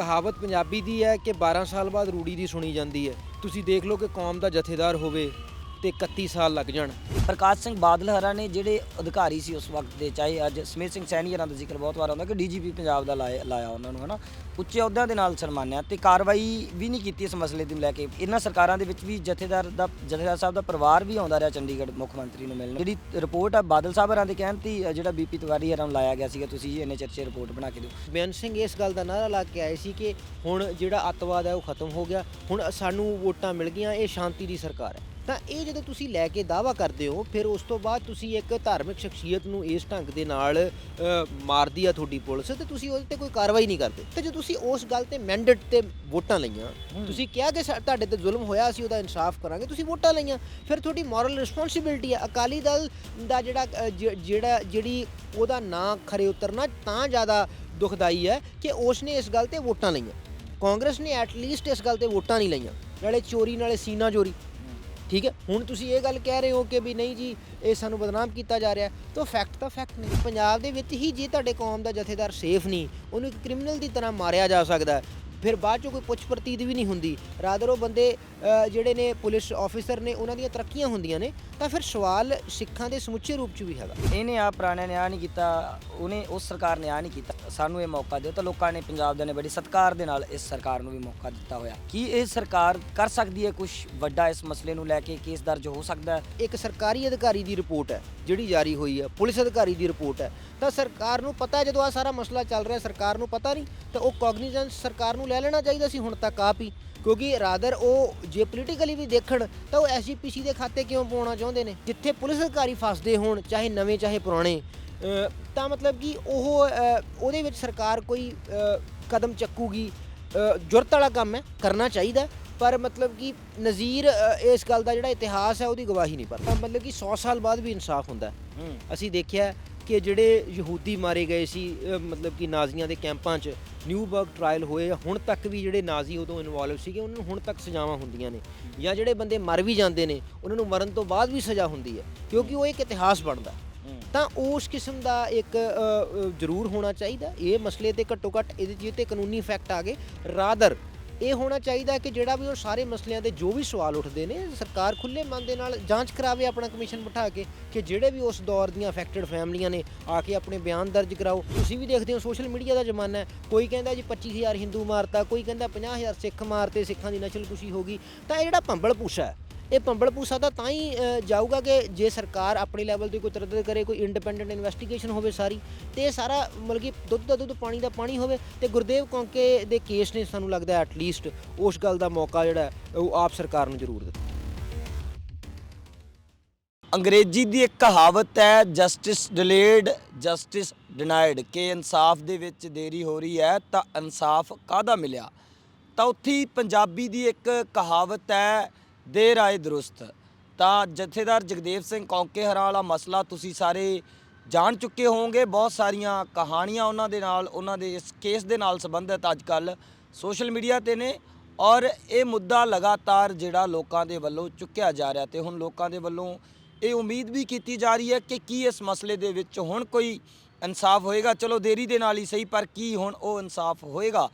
ਕਹਾਵਤ ਪੰਜਾਬੀ ਦੀ ਹੈ ਕਿ 12 ਸਾਲ ਬਾਅਦ ਰੂੜੀ ਦੀ ਸੁਣੀ ਜਾਂਦੀ ਹੈ। ਤੁਸੀਂ ਦੇਖ ਲਓ ਕਿ ਕੌਮ ਦਾ ਜਥੇਦਾਰ ਹੋਵੇ। ਤੇ 31 ਸਾਲ ਲੱਗ ਜਾਣ। ਪ੍ਰਕਾਸ਼ ਸਿੰਘ ਬਾਦਲ ਹਰਾਂ ਨੇ ਜਿਹੜੇ ਅਧਿਕਾਰੀ ਸੀ ਉਸ ਵਕਤ ਦੇ ਚਾਹੇ ਅੱਜ ਸਮੀਰ ਸਿੰਘ ਸੈਣੀ ਹਰਾਂ ਦਾ ਜ਼ਿਕਰ ਬਹੁਤ ਵਾਰ ਆਉਂਦਾ ਕਿ ਡੀਜੀਪੀ ਪੰਜਾਬ ਦਾ ਲਾਇਆ ਲਾਇਆ ਉਹਨਾਂ ਨੂੰ ਹਨਾ? ਉੱਚੇ ਅਹੁਦਿਆਂ ਦੇ ਨਾਲ ਸਨਮਾਨਿਆ ਤੇ ਕਾਰਵਾਈ ਵੀ ਨਹੀਂ ਕੀਤੀ ਇਸ ਮਸਲੇ ਨੂੰ ਲੈ ਕੇ। ਇਹਨਾਂ ਸਰਕਾਰਾਂ ਦੇ ਵਿੱਚ ਵੀ ਜਥੇਦਾਰ ਦਾ ਜਥੇਦਾਰ ਸਾਹਿਬ ਦਾ ਪਰਿਵਾਰ ਵੀ ਆਉਂਦਾ ਰਿਹਾ ਚੰਡੀਗੜ੍ਹ ਮੁੱਖ ਮੰਤਰੀ ਨੂੰ ਮਿਲਣ। ਜਿਹੜੀ ਰਿਪੋਰਟ ਆ ਬਾਦਲ ਸਾਹਿਬ ਹਰਾਂ ਦੇ ਕਹਿਣ ਤੇ ਜਿਹੜਾ ਬੀਪੀ ਤਿਵਾਰੀ ਹਰਾਂ ਨੂੰ ਲਾਇਆ ਗਿਆ ਸੀਗਾ ਤੁਸੀਂ ਇੰਨੇ ਚਰਚੇ ਰਿਪੋਰਟ ਬਣਾ ਕੇ ਦਿਓ। ਬੇਅੰਤ ਸਿੰਘ ਇਸ ਗੱਲ ਦਾ ਨਾਰਾ ਲਾ ਕੇ ਆਏ ਸੀ ਕਿ ਹੁਣ ਜਿਹੜਾ ਅੱਤਵਾਦ ਹੈ ਉਹ ਖਤਮ ਹੋ ਗਿਆ। ਹੁਣ ਸਾਨੂੰ ਵੋਟਾਂ ਮਿਲ ਗਈਆਂ ਇਹ ਸ਼ਾਂਤੀ ਦੀ ਸਰਕਾਰ ਹੈ। ਤਾਂ ਇਹ ਜਦੋਂ ਤੁਸੀਂ ਲੈ ਕੇ ਦਾਵਾ ਕਰਦੇ ਹੋ ਫਿਰ ਉਸ ਤੋਂ ਬਾਅਦ ਤੁਸੀਂ ਇੱਕ ਧਾਰਮਿਕ ਸ਼ਖਸੀਅਤ ਨੂੰ ਇਸ ਢੰਗ ਦੇ ਨਾਲ ਮਾਰਦੀ ਆ ਤੁਹਾਡੀ ਪੁਲਿਸ ਤੇ ਤੁਸੀਂ ਉਹਦੇ ਤੇ ਕੋਈ ਕਾਰਵਾਈ ਨਹੀਂ ਕਰਦੇ। ਤੇ ਜੇ ਤੁਸੀਂ ਉਸ ਗੱਲ ਤੇ ਮੈਂਡੇਟ ਤੇ ਵੋਟਾਂ ਲਈਆਂ ਤੁਸੀਂ ਕਿਹਾ ਕਿ ਤੁਹਾਡੇ ਤੇ ਜ਼ੁਲਮ ਹੋਇਆ ਅਸੀਂ ਉਹਦਾ ਇਨਸਾਫ ਕਰਾਂਗੇ ਤੁਸੀਂ ਵੋਟਾਂ ਲਈਆਂ। ਫਿਰ ਤੁਹਾਡੀ ਮੋਰਲ ਰਿਸਪੌਂਸਿਬਿਲਟੀ ਹੈ ਅਕਾਲੀ ਦਲ ਦਾ ਜਿਹੜਾ ਜਿਹੜਾ ਜਿਹੜੀ ਉਹਦਾ ਨਾਂ ਖਰੇ ਉਤਰਨਾ ਤਾਂ ਜ਼ਿਆਦਾ ਦੁਖਦਾਈ ਹੈ ਕਿ ਉਸ ਨੇ ਇਸ ਗੱਲ ਤੇ ਵੋਟਾਂ ਲਈਆਂ। ਕਾਂਗਰਸ ਨੇ ਐਟਲੀਸਟ ਇਸ ਗੱਲ ਤੇ ਵੋਟਾਂ ਨਹੀਂ ਲਈਆਂ। ਨਾਲੇ ਚੋਰੀ ਨਾਲੇ ਸੀਨਾ ਚੋਰੀ। ਠੀਕ ਹੈ ਹੁਣ ਤੁਸੀਂ ਇਹ ਗੱਲ ਕਹਿ ਰਹੇ ਹੋ ਕਿ ਵੀ ਨਹੀਂ ਜੀ, ਇਹ ਸਾਨੂੰ ਬਦਨਾਮ ਕੀਤਾ ਜਾ ਰਿਹਾ ਹੈ। ਤਾਂ ਫੈਕਟ ਤਾਂ ਫੈਕਟ ਨਹੀਂ ਪੰਜਾਬ ਦੇ ਵਿੱਚ ਹੀ ਜੇ ਤੁਹਾਡੇ ਕੌਮ ਦਾ ਜਥੇਦਾਰ ਸੇਫ ਨਹੀਂ, ਉਹਨੂੰ ਇੱਕ ਕ੍ਰਿਮੀਨਲ ਦੀ ਤਰ੍ਹਾਂ ਮਾਰਿਆ ਜਾ ਸਕਦਾ ਫਿਰ ਬਾਅਦ ਚੋਂ ਕੋਈ ਪੁੱਛ ਪ੍ਰਤੀਤ ਵੀ ਨਹੀਂ ਹੁੰਦੀ। ਰਾਦਰ ਉਹ ਬੰਦੇ ਜਿਹੜੇ ਨੇ ਪੁਲਿਸ ਆਫੀਸਰ ਨੇ ਉਹਨਾਂ ਦੀਆਂ ਤਰੱਕੀਆਂ ਹੁੰਦੀਆਂ ਨੇ ਤਾਂ ਫਿਰ ਸਵਾਲ ਸਿੱਖਾਂ ਦੇ ਸਮੁੱਚੇ ਰੂਪ 'ਚ ਵੀ ਹੈਗਾ। ਇਹਨੇ ਆ ਪੁਰਾਣਿਆਂ ਨੇ ਆ ਨਹੀਂ ਕੀਤਾ ਉਹਨੇ ਉਸ ਸਰਕਾਰ ਨੇ ਆ ਨਹੀਂ ਕੀਤਾ। ਸਾਨੂੰ ਇਹ ਮੌਕਾ ਦਿਓ ਤਾਂ ਲੋਕਾਂ ਨੇ ਪੰਜਾਬ ਦੇ ਨੇ ਬੜੀ ਸਤਿਕਾਰ ਦੇ ਨਾਲ ਇਸ ਸਰਕਾਰ ਨੂੰ ਵੀ ਮੌਕਾ ਦਿੱਤਾ ਹੋਇਆ। ਕੀ ਇਹ ਸਰਕਾਰ ਕਰ ਸਕਦੀ ਹੈ ਕੁਝ ਵੱਡਾ ਇਸ ਮਸਲੇ ਨੂੰ ਲੈ ਕੇ ਕੇਸ ਦਰਜ ਹੋ ਸਕਦਾ ਹੈ? ਇੱਕ ਸਰਕਾਰੀ ਅਧਿਕਾਰੀ ਦੀ ਰਿਪੋਰਟ ਹੈ ਜਿਹੜੀ ਜਾਰੀ ਹੋਈ ਹੈ ਪੁਲਿਸ ਅਧਿਕਾਰੀ ਦੀ ਰਿਪੋਰਟ ਹੈ। ਤਾਂ ਸਰਕਾਰ ਨੂੰ ਪਤਾ ਜਦੋਂ ਆ ਸਾਰਾ ਮਸਲਾ ਚੱਲ ਰਿਹਾ ਸਰਕਾਰ ਨੂੰ ਪਤਾ ਨਹੀਂ ਤਾਂ ਉਹ ਕੌਗਨੀਜੈਂਸ ਸਰਕਾਰ ਨੂੰ ਲੈ ਲੈਣਾ ਚਾਹੀਦਾ ਸੀ ਹੁਣ ਤੱਕ ਆਪ ਹੀ। ਕਿਉਂਕਿ ਰਾਦਰ ਉਹ ਜੇ ਪੋਲੀਟੀਕਲੀ ਵੀ ਦੇਖਣ ਤਾਂ ਉਹ ਐਸਜੀਪੀਸੀ ਦੇ ਖਾਤੇ ਕਿਉਂ ਪਾਉਣਾ ਚਾਹੁੰਦੇ ਨੇ? ਜਿੱਥੇ ਪੁਲਿਸ ਅਧਿਕਾਰੀ ਫਸਦੇ ਹੋਣ ਚਾਹੇ ਨਵੇਂ ਚਾਹੇ ਪੁਰਾਣੇ। ਤਾਂ ਮਤਲਬ ਕਿ ਉਹ ਉਹਦੇ ਵਿੱਚ ਸਰਕਾਰ ਕੋਈ ਕਦਮ ਚੱਕੂਗੀ। ਜੁਰਤ ਵਾਲਾ ਕੰਮ ਹੈ ਕਰਨਾ ਚਾਹੀਦਾ ਪਰ ਮਤਲਬ ਕਿ ਨਜ਼ੀਰ ਇਸ ਗੱਲ ਦਾ ਜਿਹੜਾ ਇਤਿਹਾਸ ਹੈ ਉਹਦੀ ਗਵਾਹੀ ਨਹੀਂ ਭਰਦਾ ਮਤਲਬ ਕਿ 100 ਸਾਲ ਬਾਅਦ ਵੀ ਇਨਸਾਫ ਹੁੰਦਾ। ਅਸੀਂ ਦੇਖਿਆ ਕਿ ਜਿਹੜੇ ਯਹੂਦੀ ਮਾਰੇ ਗਏ ਸੀ ਮਤਲਬ ਕਿ ਨਾਜ਼ੀਆਂ ਦੇ ਕੈਂਪਾਂ 'ਚ, ਨਿਊਬਰਗ ਟ੍ਰਾਇਲ ਹੋਏ ਹੁਣ ਤੱਕ ਵੀ ਜਿਹੜੇ ਨਾਜ਼ੀ ਉਦੋਂ ਇਨਵੋਲਵ ਸੀਗੇ, ਉਹਨਾਂ ਨੂੰ ਹੁਣ ਤੱਕ ਸਜ਼ਾਵਾਂ ਹੁੰਦੀਆਂ ਨੇ। ਜਾਂ ਜਿਹੜੇ ਬੰਦੇ ਮਰ ਵੀ ਜਾਂਦੇ ਨੇ, ਉਹਨਾਂ ਨੂੰ ਮਰਨ ਤੋਂ ਬਾਅਦ ਵੀ ਸਜ਼ਾ ਹੁੰਦੀ ਹੈ, ਕਿਉਂਕਿ ਉਹ ਇੱਕ ਇਤਿਹਾਸ ਬਣਦਾ। ਤਾਂ ਉਸ ਕਿਸਮ ਦਾ ਇੱਕ ਜ਼ਰੂਰ ਹੋਣਾ ਚਾਹੀਦਾ। ਇਹ ਮਸਲੇ ਤੇ ਘੱਟੋ ਘੱਟ ਇਹਦੇ ਜਿਹੇ ਤੇ ਕਾਨੂੰਨੀ ਫੈਕਟ ਆ ਗਏ। ਰਾਦਰ ਇਹ ਹੋਣਾ ਚਾਹੀਦਾ ਕਿ ਜਿਹੜਾ ਵੀ ਉਹ ਸਾਰੇ ਮਸਲਿਆਂ ਦੇ ਜੋ ਵੀ ਸਵਾਲ ਉੱਠਦੇ ਨੇ, ਸਰਕਾਰ ਖੁੱਲੇ ਮਨ ਦੇ ਨਾਲ ਜਾਂਚ ਕਰਾਵੇ ਆਪਣਾ ਕਮਿਸ਼ਨ ਬਿਠਾ ਕੇ ਕਿ ਜਿਹੜੇ ਵੀ ਉਸ ਦੌਰ ਦੀਆਂ ਅਫੈਕਟਡ ਫੈਮਲੀਆਂ ਨੇ, ਆ ਕੇ ਆਪਣੇ ਬਿਆਨ ਦਰਜ ਕਰਾਓ। ਤੁਸੀਂ ਵੀ ਦੇਖਦੇ ਹੋ ਸੋਸ਼ਲ ਮੀਡੀਆ ਦਾ ਜ਼ਮਾਨਾ ਹੈ। ਕੋਈ ਕਹਿੰਦਾ ਜੀ 25000 ਹਿੰਦੂ ਮਾਰਤਾ, ਕੋਈ ਕਹਿੰਦਾ 50000 ਸਿੱਖ ਮਾਰਤੇ, ਸਿੱਖਾਂ ਦੀ ਨਸਲਕੁਸ਼ੀ ਹੋ ਗਈ, ਤਾਂ ਇਹ ਜਿਹੜਾ ਭੰਬਲ ਪੂਸਾ ਹੈ ਇਹ ਭੰਬਲ ਪੂਸਾ ਤਾਂ ਤਾਂ ਹੀ ਜਾਊਗਾ ਕਿ ਜੇ ਸਰਕਾਰ ਆਪਣੇ ਲੈਵਲ ਤੇ ਕੋਈ ਤਰੱਦਦ ਕਰੇ, ਕੋਈ ਇੰਡੀਪੈਂਡੈਂਟ ਇਨਵੈਸਟੀਗੇਸ਼ਨ ਹੋਵੇ ਸਾਰੀ, ਤੇ ਇਹ ਸਾਰਾ ਮਤਲਬ ਕਿ ਦੁੱਧ ਦਾ ਦੁੱਧ, ਪਾਣੀ ਦਾ ਪਾਣੀ ਹੋਵੇ, ਤੇ ਗੁਰਦੇਵ ਕੌਂਕੇ ਦੇ ਕੇਸ ਨੇ ਸਾਨੂੰ ਲੱਗਦਾ ਹੈ ਐਟਲੀਸਟ ਉਸ ਗੱਲ ਦਾ ਮੌਕਾ ਜਿਹੜਾ ਉਹ ਆਪ ਸਰਕਾਰ ਨੂੰ ਜ਼ਰੂਰ ਦਿੱਤਾ। ਅੰਗਰੇਜ਼ੀ ਦੀ ਇੱਕ ਕਹਾਵਤ ਹੈ ਜਸਟਿਸ ਡਿਲੇਡ ਜਸਟਿਸ ਡਿਨਾਈਡ ਕਿ ਇਨਸਾਫ ਦੇ ਵਿੱਚ ਦੇਰੀ ਹੋ ਰਹੀ ਹੈ, ਤਾਂ ਇਨਸਾਫ ਕਾਹਦਾ ਮਿਲਿਆ? ਤਾਂ ਉੱਥੇ ਹੀ ਪੰਜਾਬੀ ਦੀ ਇੱਕ ਕਹਾਵਤ ਹੈ ਦੇਰ ਆਏ ਦਰੁਸਤ। ਤਾਂ ਜਥੇਦਾਰ ਜਗਦੇਵ ਸਿੰਘ ਕੌਂਕੇ ਹਰਾਂ ਵਾਲਾ ਮਸਲਾ ਤੁਸੀਂ ਸਾਰੇ ਜਾਣ ਚੁੱਕੇ ਹੋਵੋਗੇ। ਬਹੁਤ ਸਾਰੀਆਂ ਕਹਾਣੀਆਂ ਉਹਨਾਂ ਦੇ ਨਾਲ, ਉਹਨਾਂ ਦੇ ਇਸ ਕੇਸ ਦੇ ਨਾਲ ਸੰਬੰਧਿਤ ਅੱਜ ਕੱਲ ਸੋਸ਼ਲ ਮੀਡੀਆ ਤੇ ਨੇ। ਔਰ ਇਹ ਮੁੱਦਾ ਲਗਾਤਾਰ ਜਿਹੜਾ ਲੋਕਾਂ ਦੇ ਵੱਲੋਂ ਚੁੱਕਿਆ ਜਾ ਰਿਹਾ ਤੇ ਹੁਣ ਲੋਕਾਂ ਦੇ ਵੱਲੋਂ ਇਹ ਉਮੀਦ ਵੀ ਕੀਤੀ ਜਾ ਰਹੀ ਹੈ ਕਿ ਕੀ ਇਸ ਮਸਲੇ ਦੇ ਵਿੱਚ ਹੁਣ ਕੋਈ ਇਨਸਾਫ ਹੋਏਗਾ। ਚਲੋ ਦੇਰੀ ਦੇ ਨਾਲ ਹੀ ਸਹੀ, ਪਰ ਕੀ ਹੁਣ ਉਹ ਇਨਸਾਫ ਹੋਏਗਾ?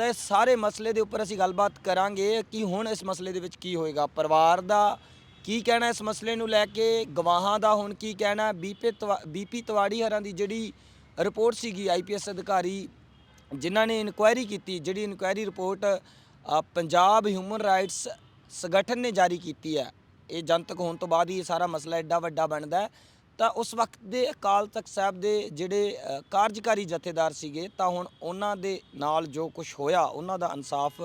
ਤਾਂ ਇਹ ਸਾਰੇ ਮਸਲੇ ਦੇ ਉੱਪਰ ਅਸੀਂ ਗੱਲਬਾਤ ਕਰਾਂਗੇ ਕਿ ਹੁਣ ਇਸ ਮਸਲੇ ਦੇ ਵਿੱਚ ਕੀ ਹੋਏਗਾ। ਪਰਿਵਾਰ ਦਾ ਕੀ ਕਹਿਣਾ ਇਸ ਮਸਲੇ ਨੂੰ ਲੈ ਕੇ? ਗਵਾਹਾਂ ਦਾ ਹੁਣ ਕੀ ਕਹਿਣਾ? ਬੀਪੀ ਬੀਪੀ ਤਵਾੜੀ ਹਰਾਂ ਦੀ ਜਿਹੜੀ ਰਿਪੋਰਟ ਸੀਗੀ ਆਈਪੀਐਸ ਅਧਿਕਾਰੀ, ਜਿਨ੍ਹਾਂ ਨੇ ਇਨਕੁਆਇਰੀ ਕੀਤੀ, ਜਿਹੜੀ inquiry report Punjab human rights ਸੰਗਠਨ ਨੇ ਜਾਰੀ ਕੀਤੀ ਹੈ। ਇਹ ਜਨਤਕ ਹੋਣ ਤੋਂ ਬਾਅਦ ਹੀ ਇਹ ਸਾਰਾ ਮਸਲਾ ਐਡਾ ਵੱਡਾ ਬਣਦਾ ਹੈ। ਤਾਂ ਉਸ ਵਕਤ ਦੇ ਅਕਾਲ ਤਖਤ ਸਾਹਿਬ ਦੇ ਜਿਹੜੇ ਕਾਰਜਕਾਰੀ ਜਥੇਦਾਰ ਸੀਗੇ, ਤਾਂ ਹੁਣ ਉਹਨਾਂ ਦੇ ਨਾਲ ਜੋ ਕੁਝ ਹੋਇਆ, ਉਹਨਾਂ ਦਾ ਇਨਸਾਫ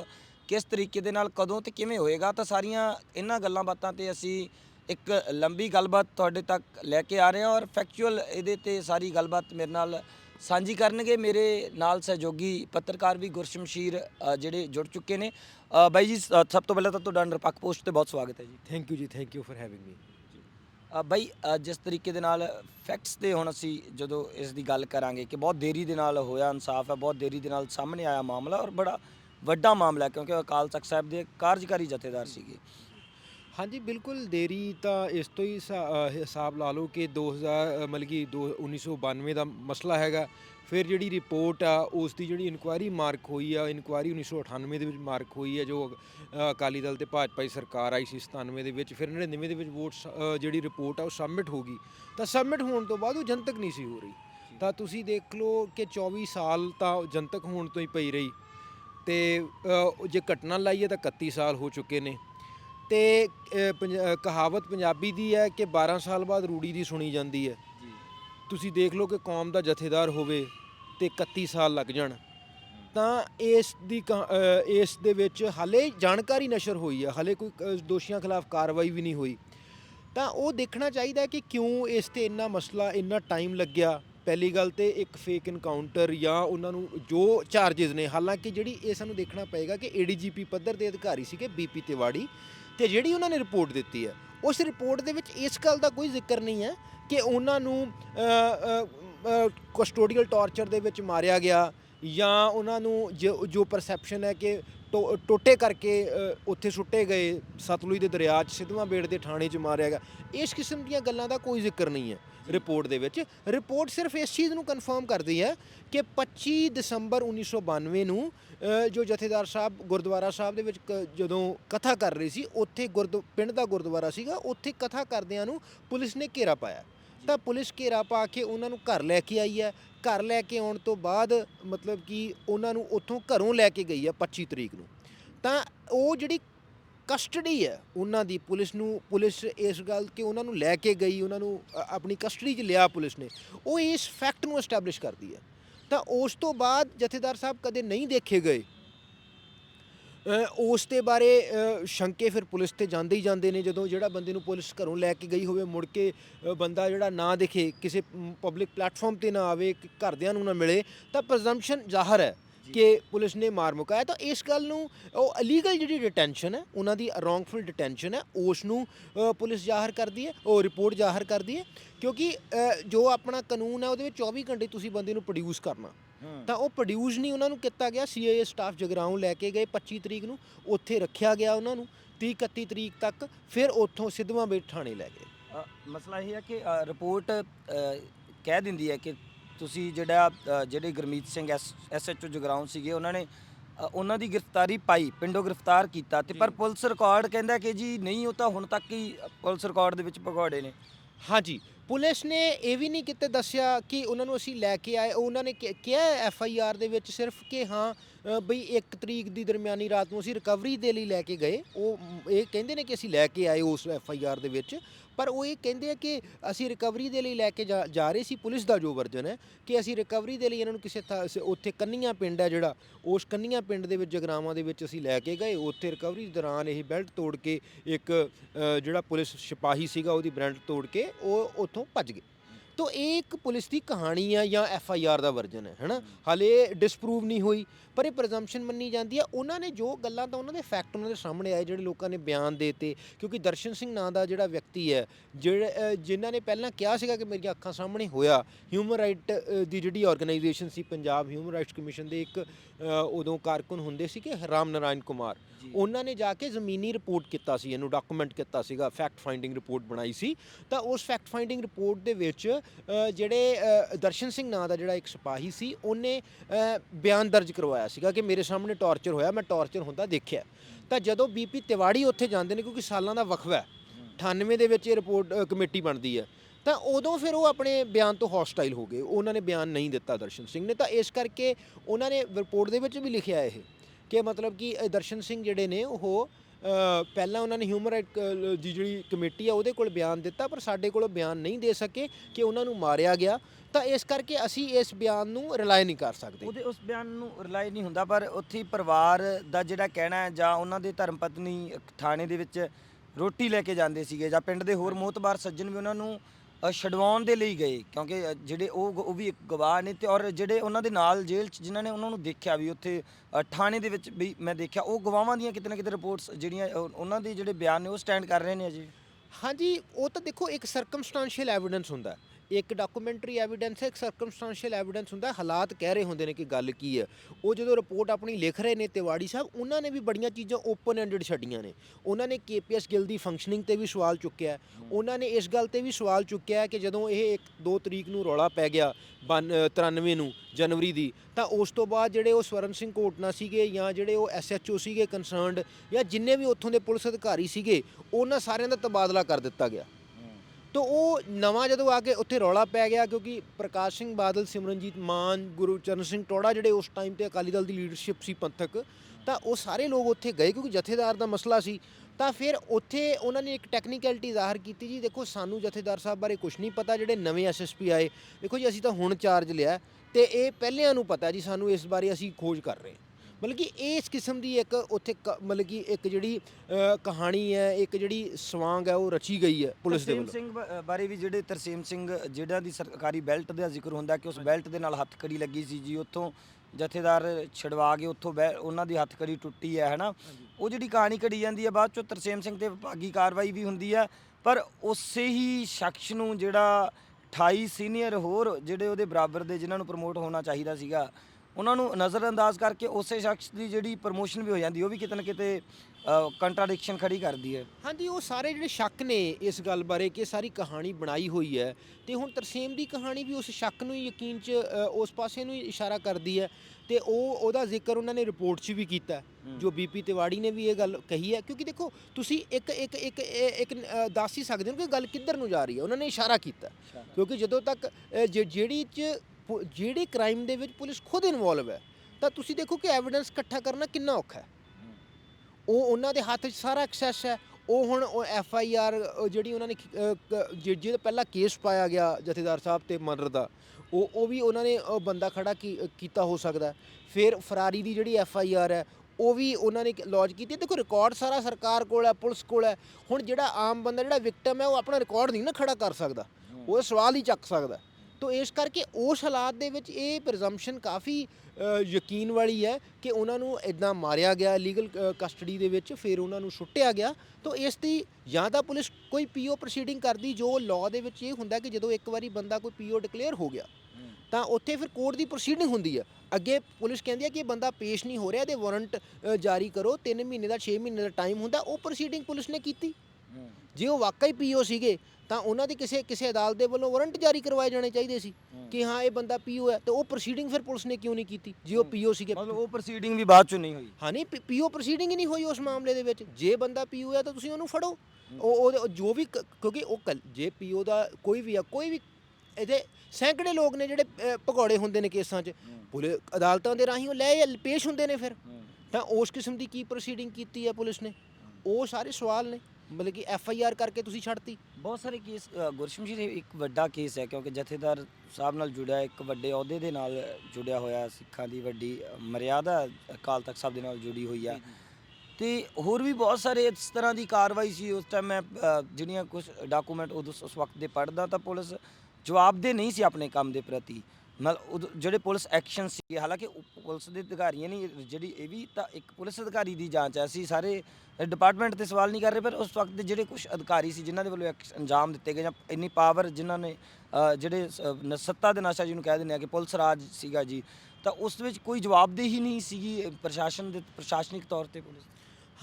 ਕਿਸ ਤਰੀਕੇ ਦੇ ਨਾਲ, ਕਦੋਂ ਤੇ ਕਿਵੇਂ ਹੋਏਗਾ, ਤਾਂ ਸਾਰੀਆਂ ਇਹਨਾਂ ਗੱਲਾਂ ਬਾਤਾਂ ਤੇ ਅਸੀਂ ਇੱਕ ਲੰਬੀ ਗੱਲਬਾਤ ਤੁਹਾਡੇ ਤੱਕ ਲੈ ਕੇ ਆ ਰਹੇ ਹਾਂ ਔਰ ਫੈਕਚੁਅਲ ਇਹਦੇ ਤੇ ਸਾਰੀ ਗੱਲਬਾਤ ਮੇਰੇ ਨਾਲ ਸਾਂਝੀ ਕਰਨਗੇ। ਮੇਰੇ ਨਾਲ ਸਹਿਯੋਗੀ ਪੱਤਰਕਾਰ ਵੀ ਗੁਰਸ਼ਮਸ਼ੀਰ ਜਿਹੜੇ ਜੁੜ ਚੁੱਕੇ ਨੇ। ਬਾਈ ਜੀ ਸਭ ਤੋਂ ਪਹਿਲਾਂ ਤਾਂ ਤੁਹਾਡਾ ਨਿਰਪੱਖ ਪੋਸਟ ਤੇ ਬਹੁਤ ਸਵਾਗਤ ਹੈ ਜੀ। Thank you ji thank you for having me ਬਾਈ ਜਿਸ ਤਰੀਕੇ ਦੇ ਨਾਲ ਫੈਕਟਸ ਤੇ ਹੁਣ ਅਸੀਂ ਜਦੋਂ ਇਸ ਦੀ ਗੱਲ ਕਰਾਂਗੇ ਕਿ ਬਹੁਤ ਦੇਰੀ ਦੇ ਨਾਲ ਹੋਇਆ, ਇਨਸਾਫ ਹੈ, ਬਹੁਤ ਦੇਰੀ ਦੇ ਨਾਲ ਸਾਹਮਣੇ ਆਇਆ ਮਾਮਲਾ ਔਰ ਬੜਾ ਵੱਡਾ ਮਾਮਲਾ ਹੈ ਕਿਉਂਕਿ ਅਕਾਲ ਤਖਤ ਸਾਹਿਬ ਦੇ ਕਾਰਜਕਾਰੀ ਜਥੇਦਾਰ ਸੀਗੇ। ਹਾਂਜੀ ਬਿਲਕੁਲ ਦੇਰੀ ਤਾਂ ਇਸ ਤੋਂ ਹੀ ਹਿਸਾਬ ਲਾ ਲਓ ਕਿ 2000 ਅ, ਮਤਲਬ ਕਿ ਦੋ 1992 ਦਾ ਮਸਲਾ ਹੈਗਾ। ਫਿਰ ਜਿਹੜੀ ਰਿਪੋਰਟ ਆ ਉਸ ਦੀ ਜਿਹੜੀ ਇਨਕੁਆਇਰੀ ਮਾਰਕ ਹੋਈ ਆ ਇਨਕੁਆਇਰੀ 1998 ਦੇ ਵਿੱਚ ਮਾਰਕ ਹੋਈ ਹੈ ਜੋ ਅਕਾਲੀ ਦਲ ਤੇ ਭਾਜਪਾ ਦੀ ਸਰਕਾਰ ਆਈ ਸੀ 97 ਦੇ ਵਿੱਚ। ਫਿਰ 99 ਦੇ ਵਿੱਚ ਵੋਟ ਜਿਹੜੀ ਰਿਪੋਰਟ ਆ ਉਹ ਸਬਮਿਟ ਹੋ ਗਈ। ਤਾਂ ਸਬਮਿਟ ਹੋਣ ਤੋਂ ਬਾਅਦ ਉਹ ਜਨਤਕ ਨਹੀਂ ਸੀ ਹੋ ਰਹੀ। ਤਾਂ ਤੁਸੀਂ ਦੇਖ ਲਓ ਕਿ 24 ਸਾਲ ਤਾਂ ਜਨਤਕ ਹੋਣ ਤੋਂ ਹੀ ਪਈ ਰਹੀ। ਤੇ ਜੇ ਘਟਨਾ ਲਾਈਏ ਤਾਂ 31 ਸਾਲ ਹੋ ਚੁੱਕੇ ਨੇ। ਤੇ ਅ, ਪੰਜ- ਅ, ਕਹਾਵਤ ਪੰਜਾਬੀ ਦੀ ਹੈ ਕਿ 12 ਸਾਲ ਬਾਅਦ ਰੂੜੀ ਦੀ ਸੁਣੀ ਜਾਂਦੀ ਹੈ। ਜੀ। ਤੁਸੀਂ ਦੇਖ ਲਓ ਕਿ ਕੌਮ ਦਾ ਜਥੇਦਾਰ ਹੋਵੇ ਤੇ 31 ਸਾਲ ਲੱਗ ਜਾਣ। ਤਾਂ ਇਸ ਦੀ ਕਹਾ- ਅ, ਇਸ ਦੇ ਵਿੱਚ ਹਾਲੇ ਜਾਣਕਾਰੀ ਨਸ਼ਰ ਹੋਈ ਹੈ। ਹਾਲੇ ਕੋਈ ਅ, ਦੋਸ਼ੀਆਂ ਖਿਲਾਫ ਕਾਰਵਾਈ ਵੀ ਨਹੀਂ ਹੋਈ। ਤਾਂ ਉਹ ਦੇਖਣਾ ਚਾਹੀਦਾ ਹੈ ਕਿ ਕਿਉਂ ਇਸ ਤੇ ਇੰਨਾ ਮਸਲਾ ਇੰਨਾ ਟਾਈਮ ਲੱਗਿਆ? ਪਹਿਲੀ ਗੱਲ ਤੇ ਇੱਕ ਫੇਕ ਇਨਕਾਊਂਟਰ ਜਾਂ ਉਹਨਾਂ ਨੂੰ ਜੋ ਚਾਰजेस ਨੇ ਹਾਲਾਂਕਿ ਜਿਹੜੀ ਇਹ ਸਾਨੂੰ ਦੇਖਣਾ ਪਏਗਾ ਕਿ ਏਡੀਜੀਪੀ ਪੱਧਰ ਦੇ ਅਧਿਕਾਰੀ ਸੀਗੇ ਬੀਪੀ ਤਿਵਾੜੀ ਤੇ ਜਿਹੜੀ ਉਹਨਾਂ ਨੇ ਰਿਪੋਰਟ ਦਿੱਤੀ ਹੈ, ਉਸ ਰਿਪੋਰਟ ਦੇ ਵਿੱਚ ਇਸ ਗੱਲ ਦਾ ਕੋਈ ਜ਼ਿਕਰ ਨਹੀਂ ਹੈ ਕਿ ਉਹਨਾਂ ਨੂੰ ਕਸਟੋਡੀਅਲ ਟਾਰਚਰ ਦੇ ਵਿੱਚ ਮਾਰਿਆ ਗਿਆ ਜਾਂ ਉਹਨਾਂ ਨੂੰ ਜੋ ਜੋ ਪਰਸੈਪਸ਼ਨ ਹੈ ਕਿ ਟੋ- ਟੋਟੇ ਕਰਕੇ ਅ, ਉੱਥੇ ਸੁੱਟੇ ਗਏ ਸਤਲੁਜ ਦੇ ਦਰਿਆ 'ਚ ਸਿੱਧਵਾਂ ਬੇੜ ਦੇ ਥਾਣੇ 'ਚ ਮਾਰਿਆ ਗਿਆ। ਇਸ ਕਿਸਮ ਦੀਆਂ ਗੱਲਾਂ ਦਾ ਕੋਈ ਜ਼ਿਕਰ ਨਹੀਂ ਹੈ ਰਿਪੋਰਟ ਦੇ ਵਿੱਚ। ਰਿਪੋਰਟ ਸਿਰਫ ਇਸ ਚੀਜ਼ ਨੂੰ ਕਨਫਰਮ ਕਰਦੀ ਹੈ ਕਿ 25 ਦਸੰਬਰ 1992 ਨੂੰ ਅ, ਜੋ ਜਥੇਦਾਰ ਸਾਹਿਬ ਗੁਰਦੁਆਰਾ ਸਾਹਿਬ ਦੇ ਵਿੱਚ ਕ- ਜਦੋਂ ਕਥਾ ਕਰ ਰਹੀ ਸੀ ਉੱਥੇ ਗੁਰਦ ਪਿੰਡ ਦਾ ਗੁਰਦੁਆਰਾ ਸੀਗਾ ਉੱਥੇ ਕਥਾ ਕਰਦਿਆਂ ਨੂੰ ਪੁਲਿਸ ਨੇ ਘੇਰਾ ਪਾਇਆ। ਤਾਂ ਪੁਲਿਸ ਘੇਰਾ ਪਾ ਕੇ ਉਹਨਾਂ ਨੂੰ ਘਰ ਲੈ ਕੇ ਆਈ ਹੈ। ਘਰ ਲੈ ਕੇ ਆਉਣ ਤੋਂ ਬਾਅਦ ਮਤਲਬ ਕਿ ਉਹਨਾਂ ਨੂੰ ਉੱਥੋਂ ਘਰੋਂ ਲੈ ਕੇ ਗਈ ਹੈ 25 ਤਰੀਕ ਨੂੰ। ਤਾਂ ਉਹ ਜਿਹੜੀ ਕਸਟਡੀ ਹੈ ਉਹਨਾਂ ਦੀ ਪੁਲਿਸ ਨੂੰ, ਪੁਲਿਸ ਇਸ ਗੱਲ ਕਿ ਉਹਨਾਂ ਨੂੰ ਲੈ ਕੇ ਗਈ, ਉਹਨਾਂ ਨੂੰ ਆਪਣੀ ਕਸਟਡੀ 'ਚ ਲਿਆ ਪੁਲਿਸ ਨੇ, ਉਹ ਇਸ ਫੈਕਟ ਨੂੰ ਐਸਟੈਬਲਿਸ਼ ਕਰਦੀ ਹੈ। ਤਾਂ ਉਸ ਤੋਂ ਬਾਅਦ ਜਥੇਦਾਰ ਸਾਹਿਬ ਕਦੇ ਨਹੀਂ ਦੇਖੇ ਗਏ। ਉਸ ਦੇ ਬਾਰੇ ਸ਼ੰਕੇ ਫਿਰ ਪੁਲਿਸ ਤੇ ਜਾਂਦੇ ਹੀ ਜਾਂਦੇ ਨੇ ਜਦੋਂ ਜਿਹੜਾ ਬੰਦੇ ਨੂੰ ਪੁਲਿਸ ਘਰੋਂ ਲੈ ਕੇ ਗਈ ਹੋਵੇ ਮੁੜ ਕੇ ਬੰਦਾ ਜਿਹੜਾ ਨਾ ਦਿਖੇ ਕਿਸੇ ਪਬਲਿਕ ਪਲੇਟਫਾਰਮ ਤੇ ਨਾ ਆਵੇ ਘਰਦਿਆਂ ਨੂੰ ਨਾ ਮਿਲੇ ਤਾਂ ਪ੍ਰੈਜ਼ੰਪਸ਼ਨ ਜ਼ਾਹਰ ਹੈ ਕਿ ਪੁਲਿਸ ਨੇ ਮਾਰ ਮੁਕਾਇਆ। ਤਾਂ ਇਸ ਗੱਲ ਨੂੰ ਉਹ ਅਲੀਗਲ ਜਿਹੜੀ ਡਿਟੈਂਸ਼ਨ ਹੈ ਉਹਨਾਂ ਦੀ ਰੋਂਗਫੁਲ ਡਿਟੈਂਸ਼ਨ ਹੈ ਉਸ ਨੂੰ ਪੁਲਿਸ ਜ਼ਾਹਰ ਕਰਦੀ ਹੈ ਉਹ ਰਿਪੋਰਟ ਜ਼ਾਹਰ ਕਰਦੀ ਹੈ ਕਿਉਂਕਿ ਜੋ ਆਪਣਾ ਕਾਨੂੰਨ ਹੈ ਉਹਦੇ ਵਿੱਚ 24 ਘੰਟੇ ਤੁਸੀਂ ਬੰਦੇ ਨੂੰ ਪ੍ਰੋਡਿਊਸ ਕਰਨਾ। ਤਾਂ ਉਹ ਪ੍ਰੋਡਿਊਸ ਨਹੀਂ ਉਹਨਾਂ ਨੂੰ ਕੀਤਾ ਗਿਆ। ਸੀਆਈਏ ਸਟਾਫ ਜਗਰਾਉਂ ਲੈ ਕੇ ਗਏ 25 ਤਰੀਕ ਨੂੰ। ਉੱਥੇ ਰੱਖਿਆ ਗਿਆ ਉਹਨਾਂ ਨੂੰ। 30 31 ਤਰੀਕ ਤੱਕ ਫਿਰ ਉੱਥੋਂ ਸਿੱਧਵਾਂ ਬੇਟ ਥਾਣੇ ਲੈ ਗਏ। ਮਸਲਾ ਇਹ ਹੈ ਕਿ ਰਿਪੋਰਟ ਕਹਿ ਦਿੰਦੀ ਹੈ ਕਿ ਤੁਸੀਂ ਜਿਹੜਾ ਜਿਹੜੇ ਗੁਰਮੀਤ ਸਿੰਘ ਐਸਐਚਓ ਜਗਰਾਉਂ ਸੀਗੇ ਉਹਨਾਂ ਨੇ ਉਹਨਾਂ ਦੀ ਗ੍ਰਿਫਤਾਰੀ ਪਾਈ ਪਿੰਡੋਂ ਗ੍ਰਿਫਤਾਰ ਕੀਤਾ ਤੇ ਪਰ ਪੁਲਿਸ ਰਿਕਾਰਡ ਕਹਿੰਦਾ ਕਿ ਜੀ ਨਹੀਂ ਉਹ ਤਾਂ ਹੁਣ ਤੱਕ ਹੀ ਪੁਲਿਸ ਰਿਕਾਰਡ ਦੇ ਵਿੱਚ ਭਗੌੜੇ ਨੇ। ਹਾਂਜੀ। ਪੁਲਿਸ ਨੇ ਇਹ ਵੀ ਨਹੀਂ ਕਿਤੇ ਦੱਸਿਆ ਕਿ ਉਹਨਾਂ ਨੂੰ ਅਸੀਂ ਲੈ ਕੇ ਆਏ। ਉਹਨਾਂ ਨੇ ਕਿ- ਕਿਹਾ ਐਫ ਆਈ ਆਰ ਦੇ ਵਿੱਚ ਸਿਰਫ ਕਿ ਹਾਂ ਅ, ਬਈ 1 ਤਰੀਕ ਦੀ ਦਰਮਿਆਨੀ ਰਾਤ ਨੂੰ ਅਸੀਂ ਰਿਕਵਰੀ ਦੇ ਲਈ ਲੈ ਕੇ ਗਏ। ਉਹ ਮ, ਇਹ ਕਹਿੰਦੇ ਨੇ ਕਿ ਅਸੀਂ ਲੈ ਕੇ ਆਏ ਉਸ ਐਫ ਆਈ ਆਰ ਦੇ ਵਿੱਚ। ਪਰ ਉਹ ਇਹ ਕਹਿੰਦੇ ਆ ਕਿ ਅਸੀਂ ਰਿਕਵਰੀ ਦੇ ਲਈ ਲੈ ਕੇ ਜਾ ਜਾ ਰਹੇ ਸੀ ਪੁਲਿਸ ਦਾ ਜੋ ਵਰਜਨ ਹੈ ਕਿ ਅਸੀਂ ਰਿਕਵਰੀ ਦੇ ਲਈ ਇਹਨਾਂ ਨੂੰ ਕਿਸੇ ਥਾਂ ਸ- ਉੱਥੇ ਕੰਨੀਆਂ ਪਿੰਡ ਹੈ ਜਿਹੜਾ ਉਸ ਕੰਨੀਆਂ ਪਿੰਡ ਦੇ ਵਿੱਚ ਜਗਰਾਵਾਂ ਦੇ ਵਿੱਚ ਅਸੀਂ ਲੈ ਕੇ ਗਏ। ਉੱਥੇ ਰਿਕਵਰੀ ਦੌਰਾਨ ਇਹ ਬੈਲਟ ਤੋੜ ਕੇ ਇੱਕ ਅ, ਜਿਹੜਾ ਪੁਲਿਸ ਸਿਪਾਹੀ ਸੀਗਾ ਉਹਦੀ ਬੈਲਟ ਤੋੜ ਕੇ ਉਹ ਉੱਥੋਂ ਭੱਜ ਗਏ। ਤੋ ਇਹ ਇੱਕ ਪੁਲਿਸ ਦੀ ਕਹਾਣੀ ਹੈ ਜਾਂ ਐਫ ਆਈ ਆਰ ਦਾ ਵਰਜਨ ਹੈ ਹੈਨਾ? ਹਾਲੇ ਡਿਸਪਰੂਵ ਨਹੀਂ ਹੋਈ ਪਰ ਇਹ ਪ੍ਰੈਜ਼ੰਪਸ਼ਨ ਮੰਨੀ ਜਾਂਦੀ ਹੈ ਉਹਨਾਂ ਨੇ ਜੋ ਗੱਲਾਂ ਤਾਂ ਉਹਨਾਂ ਦੇ ਫੈਕਟ ਉਹਨਾਂ ਦੇ ਸਾਹਮਣੇ ਆਏ ਜਿਹੜੇ ਲੋਕਾਂ ਨੇ ਬਿਆਨ ਦੇਤੇ ਕਿਉਂਕਿ ਦਰਸ਼ਨ ਸਿੰਘ ਨਾਂ ਦਾ ਜਿਹੜਾ ਵਿਅਕਤੀ ਹੈ ਜਿਹੜੇ ਜਿਨ੍ਹਾਂ ਨੇ ਪਹਿਲਾਂ ਕਿਹਾ ਸੀਗਾ ਕਿ ਮੇਰੀਆਂ ਅੱਖਾਂ ਸਾਹਮਣੇ ਹੋਇਆ ਹਿਊਮਨ ਰਾਈਟ ਦੀ ਜਿਹੜੀ ਆਰਗੇਨਾਈਜੇਸ਼ਨ ਸੀ ਪੰਜਾਬ ਹਿਊਮਨ ਰਾਈਟਸ ਕਮਿਸ਼ਨ ਦੇ ਇੱਕ ਉਦੋਂ ਕਾਰਕੁਨ ਹੁੰਦੇ ਸੀ ਕਿ ਰਾਮ ਨਾਰਾਇਣ ਕੁਮਾਰ। ਉਹਨਾਂ ਨੇ ਜਾ ਕੇ ਜ਼ਮੀਨੀ ਰਿਪੋਰਟ ਕੀਤਾ ਸੀ ਇਹਨੂੰ ਡਾਕੂਮੈਂਟ ਕੀਤਾ ਸੀਗਾ ਫੈਕਟ ਫਾਈਂਡਿੰਗ ਰਿਪੋਰਟ ਬਣਾਈ ਸੀ। ਤਾਂ ਉਸ ਫੈਕਟ ਫਾਈਂਡਿੰਗ ਰਿਪੋਰਟ ਦੇ ਵਿੱਚ ਜਿਹੜੇ ਦਰਸ਼ਨ ਸਿੰਘ ਨਾਂ ਦਾ ਜਿਹੜਾ ਇੱਕ ਸਿਪਾਹੀ ਸੀ ਉਹਨੇ ਬਿਆਨ ਦਰਜ ਕਰਵਾਇਆ ਸੀਗਾ ਕਿ ਮੇਰੇ ਸਾਹਮਣੇ ਟਾਰਚਰ ਹੋਇਆ ਮੈਂ ਟਾਰਚਰ ਹੁੰਦਾ ਦੇਖਿਆ। ਤਾਂ ਜਦੋਂ ਬੀਪੀ ਤਿਵਾੜੀ ਉੱਥੇ ਜਾਂਦੇ ਨੇ ਕਿਉਂਕਿ ਸਾਲਾਂ ਦਾ ਵਕਫਾ ਹੈ 98 ਦੇ ਵਿੱਚ ਇਹ ਰਿਪੋਰਟ ਕਮੇਟੀ ਬਣਦੀ ਹੈ। ਤਾਂ ਉਦੋਂ ਫਿਰ ਉਹ ਆਪਣੇ ਬਿਆਨ ਤੋਂ ਹੌਸਟਾਈਲ ਹੋ ਗਏ। ਉਹਨਾਂ ਨੇ ਬਿਆਨ ਨਹੀਂ ਦਿੱਤਾ ਦਰਸ਼ਨ ਸਿੰਘ ਨੇ। ਤਾਂ ਇਸ ਕਰਕੇ ਉਹਨਾਂ ਨੇ ਰਿਪੋਰਟ ਦੇ ਵਿੱਚ ਵੀ ਲਿਖਿਆ ਇਹ ਕਿ ਮਤਲਬ ਕਿ ਦਰਸ਼ਨ ਸਿੰਘ ਜਿਹੜੇ ਨੇ ਉਹ ਪਹਿਲਾਂ ਉਹਨਾਂ ਨੇ ਹਿਊਮਨ ਰਾਈਟ ਦੀ ਜਿਹੜੀ ਕਮੇਟੀ ਆ ਉਹਦੇ ਕੋਲ ਬਿਆਨ ਦਿੱਤਾ, ਪਰ ਸਾਡੇ ਕੋਲ ਬਿਆਨ ਨਹੀਂ ਦੇ ਸਕੇ ਕਿ ਉਹਨਾਂ ਨੂੰ ਮਾਰਿਆ ਗਿਆ। ਤਾਂ ਇਸ ਕਰਕੇ ਅਸੀਂ ਇਸ ਬਿਆਨ ਨੂੰ ਰਿਲਾਈ ਨਹੀਂ ਕਰ ਸਕਦੇ। ਉਹਦੇ ਉਸ ਬਿਆਨ ਨੂੰ ਰਿਲਾਈ ਨਹੀਂ ਹੁੰਦਾ, ਪਰ ਉੱਥੇ ਪਰਿਵਾਰ ਦਾ ਜਿਹੜਾ ਕਹਿਣਾ ਹੈ ਜਾਂ ਉਹਨਾਂ ਦੇ ਧਰਮ ਪਤਨੀ ਥਾਣੇ ਦੇ ਵਿੱਚ ਰੋਟੀ ਲੈ ਕੇ ਜਾਂਦੇ ਸੀਗੇ ਜਾਂ ਪਿੰਡ ਦੇ ਹੋਰ ਮੋਤਬਾਰ ਸੱਜਣ ਵੀ ਉਹਨਾਂ ਨੂੰ ਅ, ਛਡਵਾਉਣ ਦੇ ਲਈ ਗਏ ਕਿਉਂਕਿ ਅ, ਜਿਹੜੇ ਉਹ ਗ ਉਹ ਵੀ ਇੱਕ ਗਵਾਹ ਨੇ ਤੇ ਔਰ ਜਿਹੜੇ ਉਹਨਾਂ ਦੇ ਨਾਲ ਜੇਲ੍ਹ 'ਚ ਜਿਨ੍ਹਾਂ ਨੇ ਉਹਨਾਂ ਨੂੰ ਦੇਖਿਆ ਵੀ ਉੱਥੇ ਅ, ਥਾਣੇ ਦੇ ਵਿੱਚ ਵੀ ਮੈਂ ਦੇਖਿਆ ਉਹ ਗਵਾਹਾਂ ਦੀਆਂ ਕਿਤੇ ਨਾ ਕਿਤੇ ਰਿਪੋਰਟਸ ਜਿਹੜੀਆਂ ਉਹ- ਉਹਨਾਂ ਦੇ ਜਿਹੜੇ ਬਿਆਨ ਨੇ ਉਹ ਸਟੈਂਡ ਕਰ ਰਹੇ ਨੇ ਅਜੇ? ਹਾਂਜੀ ਉਹ ਤਾਂ ਦੇਖੋ ਇੱਕ ਸਰਕਮਸਟੈਂਸ਼ੀਅਲ ਐਵੀਡੈਂਸ ਹੁੰਦਾ। ਹੈ ਇੱਕ ਡਾਕੂਮੈਂਟਰੀ ਐਵੀਡੈਂਸ ਹੈ ਇੱਕ ਸਰਕਮਸਟੈਂਸ਼ੀਅਲ ਐਵੀਡੈਂਸ ਹੁੰਦਾ ਹਾਲਾਤ ਕਹਿ ਰਹੇ ਹੁੰਦੇ ਨੇ ਕਿ ਗੱਲ ਕੀ ਹੈ। ਉਹ ਜਦੋਂ ਰਿਪੋਰਟ ਆਪਣੀ ਲਿਖ ਰਹੇ ਨੇ ਤਿਵਾੜੀ ਸਾਹਿਬ ਉਹਨਾਂ ਨੇ ਵੀ ਬੜੀਆਂ ਚੀਜ਼ਾਂ ਓਪਨ ਐਂਡਡ ਛੱਡੀਆਂ ਨੇ। ਉਹਨਾਂ ਨੇ ਕੇਪੀਐਸ ਗਿਲ ਦੀ ਫੰਕਸ਼ਨਿੰਗ ਤੇ ਵੀ ਸਵਾਲ ਚੁੱਕਿਆ ਉਹਨਾਂ ਨੇ ਇਸ ਗੱਲ ਤੇ ਵੀ ਸਵਾਲ ਚੁੱਕਿਆ ਕਿ ਜਦੋਂ ਇਹ 1 2 ਤਰੀਕ ਨੂੰ ਰੌਲਾ ਪੈ ਗਿਆ ਬਨ- ਅ, 93 ਨੂੰ ਜਨਵਰੀ ਦੀ ਤਾਂ ਉਸ ਤੋਂ ਬਾਅਦ ਜਿਹੜੇ ਉਹ ਸਵਰਨ ਸਿੰਘ ਕੋਟਨਾ ਸੀਗੇ ਜਾਂ ਜਿਹੜੇ ਉਹ ਐਸਐਚਓ ਸੀਗੇ ਕੰਸਰਨਡ ਜਾਂ ਜਿੰਨੇ ਵੀ ਉੱਥੋਂ ਦੇ ਪੁਲਿਸ ਅਧਿਕਾਰੀ ਸੀਗੇ ਉਹਨਾਂ ਸਾਰਿਆਂ ਦਾ ਤਬਾਦਲਾ ਕਰ ਦਿੱਤਾ ਗਿਆ। ਤਾਂ ਉਹ ਨਵਾਂ ਜਦੋਂ ਆ ਕੇ ਉੱਥੇ ਰੌਲਾ ਪੈ ਗਿਆ ਕਿਉਂਕਿ ਪ੍ਰਕਾਸ਼ ਸਿੰਘ ਬਾਦਲ, ਸਿਮਰਨਜੀਤ ਮਾਨ, ਗੁਰੂ ਚਰਨ ਸਿੰਘ ਟੋੜਾ ਜਿਹੜੇ ਉਸ ਟਾਈਮ ਤੇ ਅਕਾਲੀ ਦਲ ਦੀ ਲੀਡਰਸ਼ਿਪ ਸੀ ਪੰਥਕ, ਤਾਂ ਉਹ ਸਾਰੇ ਲੋਕ ਉੱਥੇ ਗਏ ਕਿਉਂਕਿ ਜਥੇਦਾਰ ਦਾ ਮਸਲਾ ਸੀ। ਤਾਂ ਫਿਰ ਉੱਥੇ ਉਹਨਾਂ ਨੇ ਇੱਕ ਟੈਕਨੀਕੈਲਿਟੀ ਜ਼ਾਹਰ ਕੀਤੀ ਜੀ, ਦੇਖੋ ਸਾਨੂੰ ਜਥੇਦਾਰ ਸਾਹਿਬ ਬਾਰੇ ਕੁਝ ਨਹੀਂ ਪਤਾ ਜਿਹੜੇ ਨਵੇਂ ਐਸਐਸਪੀ ਆਏ। ਦੇਖੋ ਜੀ, ਅਸੀਂ ਤਾਂ ਹੁਣ ਚਾਰਜ ਲਿਆ ਤੇ ਇਹ ਪਹਿਲਿਆਂ ਨੂੰ ਪਤਾ ਜੀ, ਸਾਨੂੰ ਇਸ ਬਾਰੇ ਅਸੀਂ ਖੋਜ ਕਰ ਰਹੇ ਮਤਲਬ ਕਿ ਇਸ ਕਿਸਮ ਦੀ ਇੱਕ ਉੱਥੇ ਕ- ਮਤਲਬ ਕਿ ਇੱਕ ਜਿਹੜੀ ਅ, ਕਹਾਣੀ ਹੈ ਇੱਕ ਜਿਹੜੀ ਸਵਾਂਗ ਹੈ ਉਹ ਰਚੀ ਗਈ ਹੈ ਪੁਲਿਸ ਦੇ ਤਰਸੇਮ ਵੱਲੋਂ। ਸਿੰਘ ਬ- ਬਾਰੇ ਵੀ ਜਿਹੜੇ ਤਰਸੇਮ ਸਿੰਘ ਜਿਹੜਾ ਦੀ ਸਰਕਾਰੀ ਬੈਲਟ ਦਾ ਜ਼ਿਕਰ ਹੁੰਦਾ ਕਿ ਉਸ ਬੈਲਟ ਦੇ ਨਾਲ ਹੱਥਕੜੀ ਲੱਗੀ ਸੀ ਜੀ ਉੱਥੋਂ ਜਥੇਦਾਰ ਛਡਵਾ ਕੇ ਉੱਥੋਂ ਬੈ- ਉਹਨਾਂ ਦੀ ਹੱਥਕੜੀ ਟੁੱਟੀ ਹੈ ਹਨਾ? ਉਹ ਜਿਹੜੀ ਕਹਾਣੀ ਘੜੀ ਜਾਂਦੀ ਹੈ ਬਾਅਦ ਚੋਂ ਤਰਸੇਮ ਸਿੰਘ ਤੇ ਵਿਭਾਗੀ ਕਾਰਵਾਈ ਵੀ ਹੁੰਦੀ ਹੈ ਪਰ ਉਸੇ ਹੀ ਸ਼ਖਸ ਨੂੰ ਜਿਹੜਾ 28 ਸੀਨੀਅਰ ਹੋਰ ਜਿਹੜੇ ਉਹਦੇ ਬਰਾਬਰ ਦੇ ਜਿਨ੍ਹਾਂ ਨੂੰ ਪ੍ਰਮੋਟ ਹੋਣਾ ਚਾਹੀਦਾ ਸੀਗਾ ਉਹਨਾਂ ਨੂੰ ਨਜ਼ਰਅੰਦਾਜ਼ ਕਰਕੇ ਉਸੇ ਸ਼ਖਸ ਦੀ ਜਿਹੜੀ ਪ੍ਰਮੋਸ਼ਨ ਵੀ ਹੋ ਜਾਂਦੀ ਉਹ ਵੀ ਕਿਤੇ ਨਾ ਕਿਤੇ ਕੰਟਰਾਡਿਕਸ਼ਨ ਖੜੀ ਕਰਦੀ ਹੈ। ਹਾਂਜੀ ਉਹ ਸਾਰੇ ਜਿਹੜੇ ਸ਼ੱਕ ਨੇ ਇਸ ਗੱਲ ਬਾਰੇ ਕਿ ਸਾਰੀ ਕਹਾਣੀ ਬਣਾਈ ਹੋਈ ਹੈ ਤੇ ਹੁਣ ਤਰਸੇਮ ਦੀ ਕਹਾਣੀ ਵੀ ਉਸ ਸ਼ੱਕ ਨੂੰ ਹੀ ਯਕੀਨ 'ਚ ਉਸ ਪਾਸੇ ਨੂੰ ਹੀ ਇਸ਼ਾਰਾ ਕਰਦੀ ਹੈ ਤੇ ਉਹ ਉਹਦਾ ਜ਼ਿਕਰ ਉਹਨਾਂ ਨੇ ਰਿਪੋਰਟ 'ਚ ਵੀ ਕੀਤਾ। ਜੋ ਬੀਪੀ ਤਿਵਾੜੀ ਨੇ ਵੀ ਇਹ ਗੱਲ ਕਹੀ ਹੈ ਕਿਉਂਕਿ ਦੇਖੋ ਤੁਸੀਂ ਇੱਕ ਇੱਕ ਇੱਕ ਇੱਕ ਦੱਸ ਹੀ ਸਕਦੇ ਹੋ ਕਿ ਗੱਲ ਕਿੱਧਰ ਨੂੰ ਜਾ ਰਹੀ ਹੈ। ਉਹਨਾਂ ਨੇ ਇਸ਼ਾਰਾ ਕੀਤਾ। ਕਿਉਂਕਿ ਜਦੋਂ ਤੱਕ ਜਿਹੜੀ 'ਚ ਪੁ- ਜਿਹੜੇ ਕ੍ਰਾਈਮ ਦੇ ਵਿੱਚ ਪੁਲਿਸ ਖੁਦ ਇਨਵੋਲਵ ਹੈ, ਤਾਂ ਤੁਸੀਂ ਦੇਖੋ ਕਿ ਐਵੀਡੈਂਸ ਇਕੱਠਾ ਕਰਨਾ ਕਿੰਨਾ ਔਖਾ ਹੈ। ਉਹ ਉਹਨਾਂ ਦੇ ਹੱਥ 'ਚ ਸਾਰਾ ਐਕਸੈਸ ਹੈ। ਉਹ ਹੁਣ ਉਹ ਐਫ ਆਈ ਆਰ ਜਿਹੜੀ ਉਹਨਾਂ ਨੇ ਖ- ਅਹ, ਕ- ਜਿ- ਜਿਹਦਾ ਪਹਿਲਾ ਕੇਸ ਪਾਇਆ ਗਿਆ ਜਥੇਦਾਰ ਸਾਹਿਬ ਤੇ ਮਰਡਰ ਦਾ, ਉਹ ਉਹ ਵੀ ਉਹਨਾਂ ਨੇ, ਉਹ ਬੰਦਾ ਖੜਾ ਕੀ- ਕੀਤਾ ਹੋ ਸਕਦਾ ਹੈ। ਫਿਰ ਫਰਾਰੀ ਦੀ ਜਿਹੜੀ ਐਫ ਆਈ ਆਰ ਹੈ, ਉਹ ਵੀ ਉਹਨਾਂ ਨੇ ਲੌਜ ਕੀਤੀ ਦੇਖੋ ਰਿਕਾਰਡ ਸਾਰਾ ਸਰਕਾਰ ਕੋਲ ਹੈ, ਪੁਲਿਸ ਕੋਲ ਹੈ। ਹੁਣ ਜਿਹੜਾ ਆਮ ਬੰਦਾ ਜਿਹੜਾ ਵਿਕਟਮ ਹੈ, ਉਹ ਆਪਣਾ ਰਿਕਾਰਡ ਨਹੀਂ ਨਾ ਖੜਾ ਕਰ ਸਕਦਾ। ਉਹ ਸਵਾਲ ਹੀ ਚੱਕ ਸਕਦਾ ਤੋ ਇਸ ਕਰਕੇ ਉਸ ਹਾਲਾਤ ਦੇ ਵਿੱਚ ਇਹ ਪ੍ਰੀਜ਼ੰਪਸ਼ਨ ਕਾਫੀ ਯਕੀਨ ਵਾਲੀ ਹੈ ਕਿ ਉਹਨਾਂ ਨੂੰ ਇਦਾਂ ਮਾਰਿਆ ਗਿਆ ਲੀਗਲ ਕਸਟਡੀ ਦੇ ਵਿੱਚ ਫਿਰ ਉਹਨਾਂ ਨੂੰ ਸੁੱਟਿਆ ਗਿਆ। ਤੋ ਇਸ ਦੀ ਜਾਂ ਤਾਂ ਪੁਲਿਸ ਕੋਈ ਪੀਓ ਪ੍ਰੋਸੀਡਿੰਗ ਕਰਦੀ, ਜੋ ਲਾਅ ਦੇ ਵਿੱਚ ਇਹ ਹੁੰਦਾ ਕਿ ਜਦੋਂ ਇੱਕ ਵਾਰੀ ਬੰਦਾ ਕੋਈ ਪੀਓ ਡਿਕਲੇਅਰ ਹੋ ਗਿਆ, ਤਾਂ ਉੱਥੇ ਫਿਰ ਕੋਰਟ ਦੀ ਪ੍ਰੋਸੀਡਿੰਗ ਹੁੰਦੀ ਹੈ। ਅੱਗੇ ਪੁਲਿਸ ਕਹਿੰਦੀ ਹੈ ਕਿ ਇਹ ਬੰਦਾ ਪੇਸ਼ ਨਹੀਂ ਹੋ ਰਿਹਾ ਤੇ ਵਾਰੰਟ ਜਾਰੀ ਕਰੋ 3 ਮਹੀਨੇ ਦਾ 6 ਮਹੀਨੇ ਦਾ ਟਾਈਮ ਹੁੰਦਾ, ਉਹ ਪ੍ਰੋਸੀਡਿੰਗ ਪੁਲਿਸ ਨੇ ਕੀਤੀ। ਜੇ ਉਹ ਵਾਕਈ ਪੀਓ ਸੀਗੇ ਤਾਂ ਉਹਨਾਂ ਦੇ ਕਿਸੇ ਕਿਸੇ ਅਦਾਲਤ ਦੇ ਵੱਲੋਂ ਵਾਰੰਟ ਜਾਰੀ ਕਰਵਾਏ ਜਾਣੇ ਚਾਹੀਦੇ ਸੀ ਕਿ ਹਾਂ ਇਹ ਬੰਦਾ ਪੀਓ ਹੈ ਤੇ ਉਹ ਪ੍ਰੋਸੀਡਿੰਗ ਫਿਰ ਪੁਲਿਸ ਨੇ ਕਿਉਂ ਨਹੀਂ ਕੀਤੀ? ਜੇ ਉਹ ਪੀਓ ਸੀਗੇ। ਮਤਲਬ ਉਹ ਪ੍ਰੋਸੀਡਿੰਗ ਵੀ ਬਾਅਦ ਚੋਂ ਨਹੀਂ ਹੋਈ। ਹਾਂ ਨਹੀਂ ਪੀਓ ਪ੍ਰੋਸੀਡਿੰਗ ਹੀ ਨਹੀਂ ਹੋਈ ਉਸ ਮਾਮਲੇ ਦੇ ਵਿੱਚ। ਜੇ ਬੰਦਾ ਪੀਓ ਹੈ ਤਾਂ ਤੁਸੀਂ ਉਹਨੂੰ ਫੜੋ। ਉਹ ਉਹ ਜੋ ਵੀ ਕਿਉਂਕਿ ਉਹ ਜੇ ਪੀਓ ਦਾ ਕੋਈ ਵੀ ਆ ਕੋਈ ਵੀ ਇਹਦੇ ਸੈਂਕੜੇ ਲੋਕ ਨੇ ਜਿਹੜੇ ਭਗੌੜੇ ਹੁੰਦੇ ਨੇ ਕੇਸਾਂ 'ਚ। ਪੁਲਿਸ ਅਦਾਲਤਾਂ ਦੇ ਰਾਹੀਂ ਉਹ ਲੈ ਪੇਸ਼ ਹੁੰਦੇ ਨੇ ਫਿਰ। ਤਾਂ ਉਸ ਕਿਸਮ ਦੀ ਕੀ ਪ੍ਰੋਸੀਡਿੰਗ ਕੀਤੀ ਹੈ ਪੁਲਿਸ ਨੇ? ਉਹ ਸਾਰੇ ਸਵਾਲ ਨੇ। ਮਤਲਬ ਕਿ ਐਫ ਆਈ ਆਰ ਕਰਕੇ ਤੁਸੀਂ ਛੱਡਤੀ? ਬਹੁਤ ਸਾਰੇ ਕੇਸ ਅ, ਗੁਰਸ਼ਮ ਜੀ ਇੱਕ ਵੱਡਾ ਕੇਸ ਹੈ ਕਿਉਂਕਿ ਜਥੇਦਾਰ ਸਾਹਿਬ ਨਾਲ ਜੁੜਿਆ ਇੱਕ ਵੱਡੇ ਅਹੁਦੇ ਦੇ ਨਾਲ ਜੁੜਿਆ ਹੋਇਆ ਸਿੱਖਾਂ ਦੀ ਵੱਡੀ ਅ, ਮਰਿਆਦਾ ਅਕਾਲ ਤਖਤ ਸਾਹਿਬ ਦੇ ਨਾਲ ਜੁੜੀ ਹੋਈ ਆ। ਤੇ ਹੋਰ ਵੀ ਬਹੁਤ ਸਾਰੇ ਇਸ ਤਰ੍ਹਾਂ ਦੀ ਕਾਰਵਾਈ ਸੀ ਉਸ ਟਾਈਮ ਮੈਂ ਅ, ਜਿਹੜੀਆਂ ਕੁਝ ਡਾਕੂਮੈਂਟ ਉਸ ਉਸ ਵਕਤ ਦੇ ਪੜ੍ਹਦਾ ਤਾਂ ਪੁਲਿਸ ਜਵਾਬਦੇ ਨਹੀਂ ਸੀ ਆਪਣੇ ਕੰਮ ਦੇ ਪ੍ਰਤੀ। ਮਤਲਬ ਉਦੋਂ ਜਿਹੜੇ ਪੁਲਿਸ ਐਕਸ਼ਨ ਸੀ ਹਾਲਾਂਕਿ ਉਹ ਪੁਲਿਸ ਦੇ ਅਧਿਕਾਰੀਆਂ ਨਹੀਂ ਜਿਹੜੀ ਇਹ ਵੀ ਤਾਂ ਇੱਕ ਪੁਲਿਸ ਅਧਿਕਾਰੀ ਦੀ ਜਾਂਚ ਹੈ ਅਸੀਂ ਸਾਰੇ ਡਿਪਾਰਟਮੈਂਟ ਤੇ ਸਵਾਲ ਨਹੀਂ ਕਰ ਰਹੇ ਪਰ ਉਸ ਵਕਤ ਦੇ ਜਿਹੜੇ ਕੁਝ ਅਧਿਕਾਰੀ ਸੀ ਜਿਨ੍ਹਾਂ ਦੇ ਵੱਲੋਂ ਐਕਸ- ਅੰਜਾਮ ਦਿੱਤੇ ਗਏ ਜਾਂ ਇੰਨੀ ਪਾਵਰ ਜਿਨ੍ਹਾਂ ਨੇ ਅ, ਜਿਹੜੇ ਸ- ਨ- ਸੱਤਾ ਦੇ ਨਸ਼ਾ ਜਿਹਨੂੰ ਕਹਿ ਦਿੰਦੇ ਆ ਕਿ ਪੁਲਿਸ ਰਾਜ ਸੀਗਾ ਜੀ ਤਾਂ ਉਸ ਵਿੱਚ ਕੋਈ ਜਵਾਬਦੇਹੀ ਨਹੀਂ ਸੀਗੀ ਅ, ਪ੍ਰਸ਼ਾਸਨ ਦੇ ਪ੍ਰਸ਼ਾਸਨਿਕ ਤੌਰ ਤੇ ਪੁਲਿਸ ਦੀ।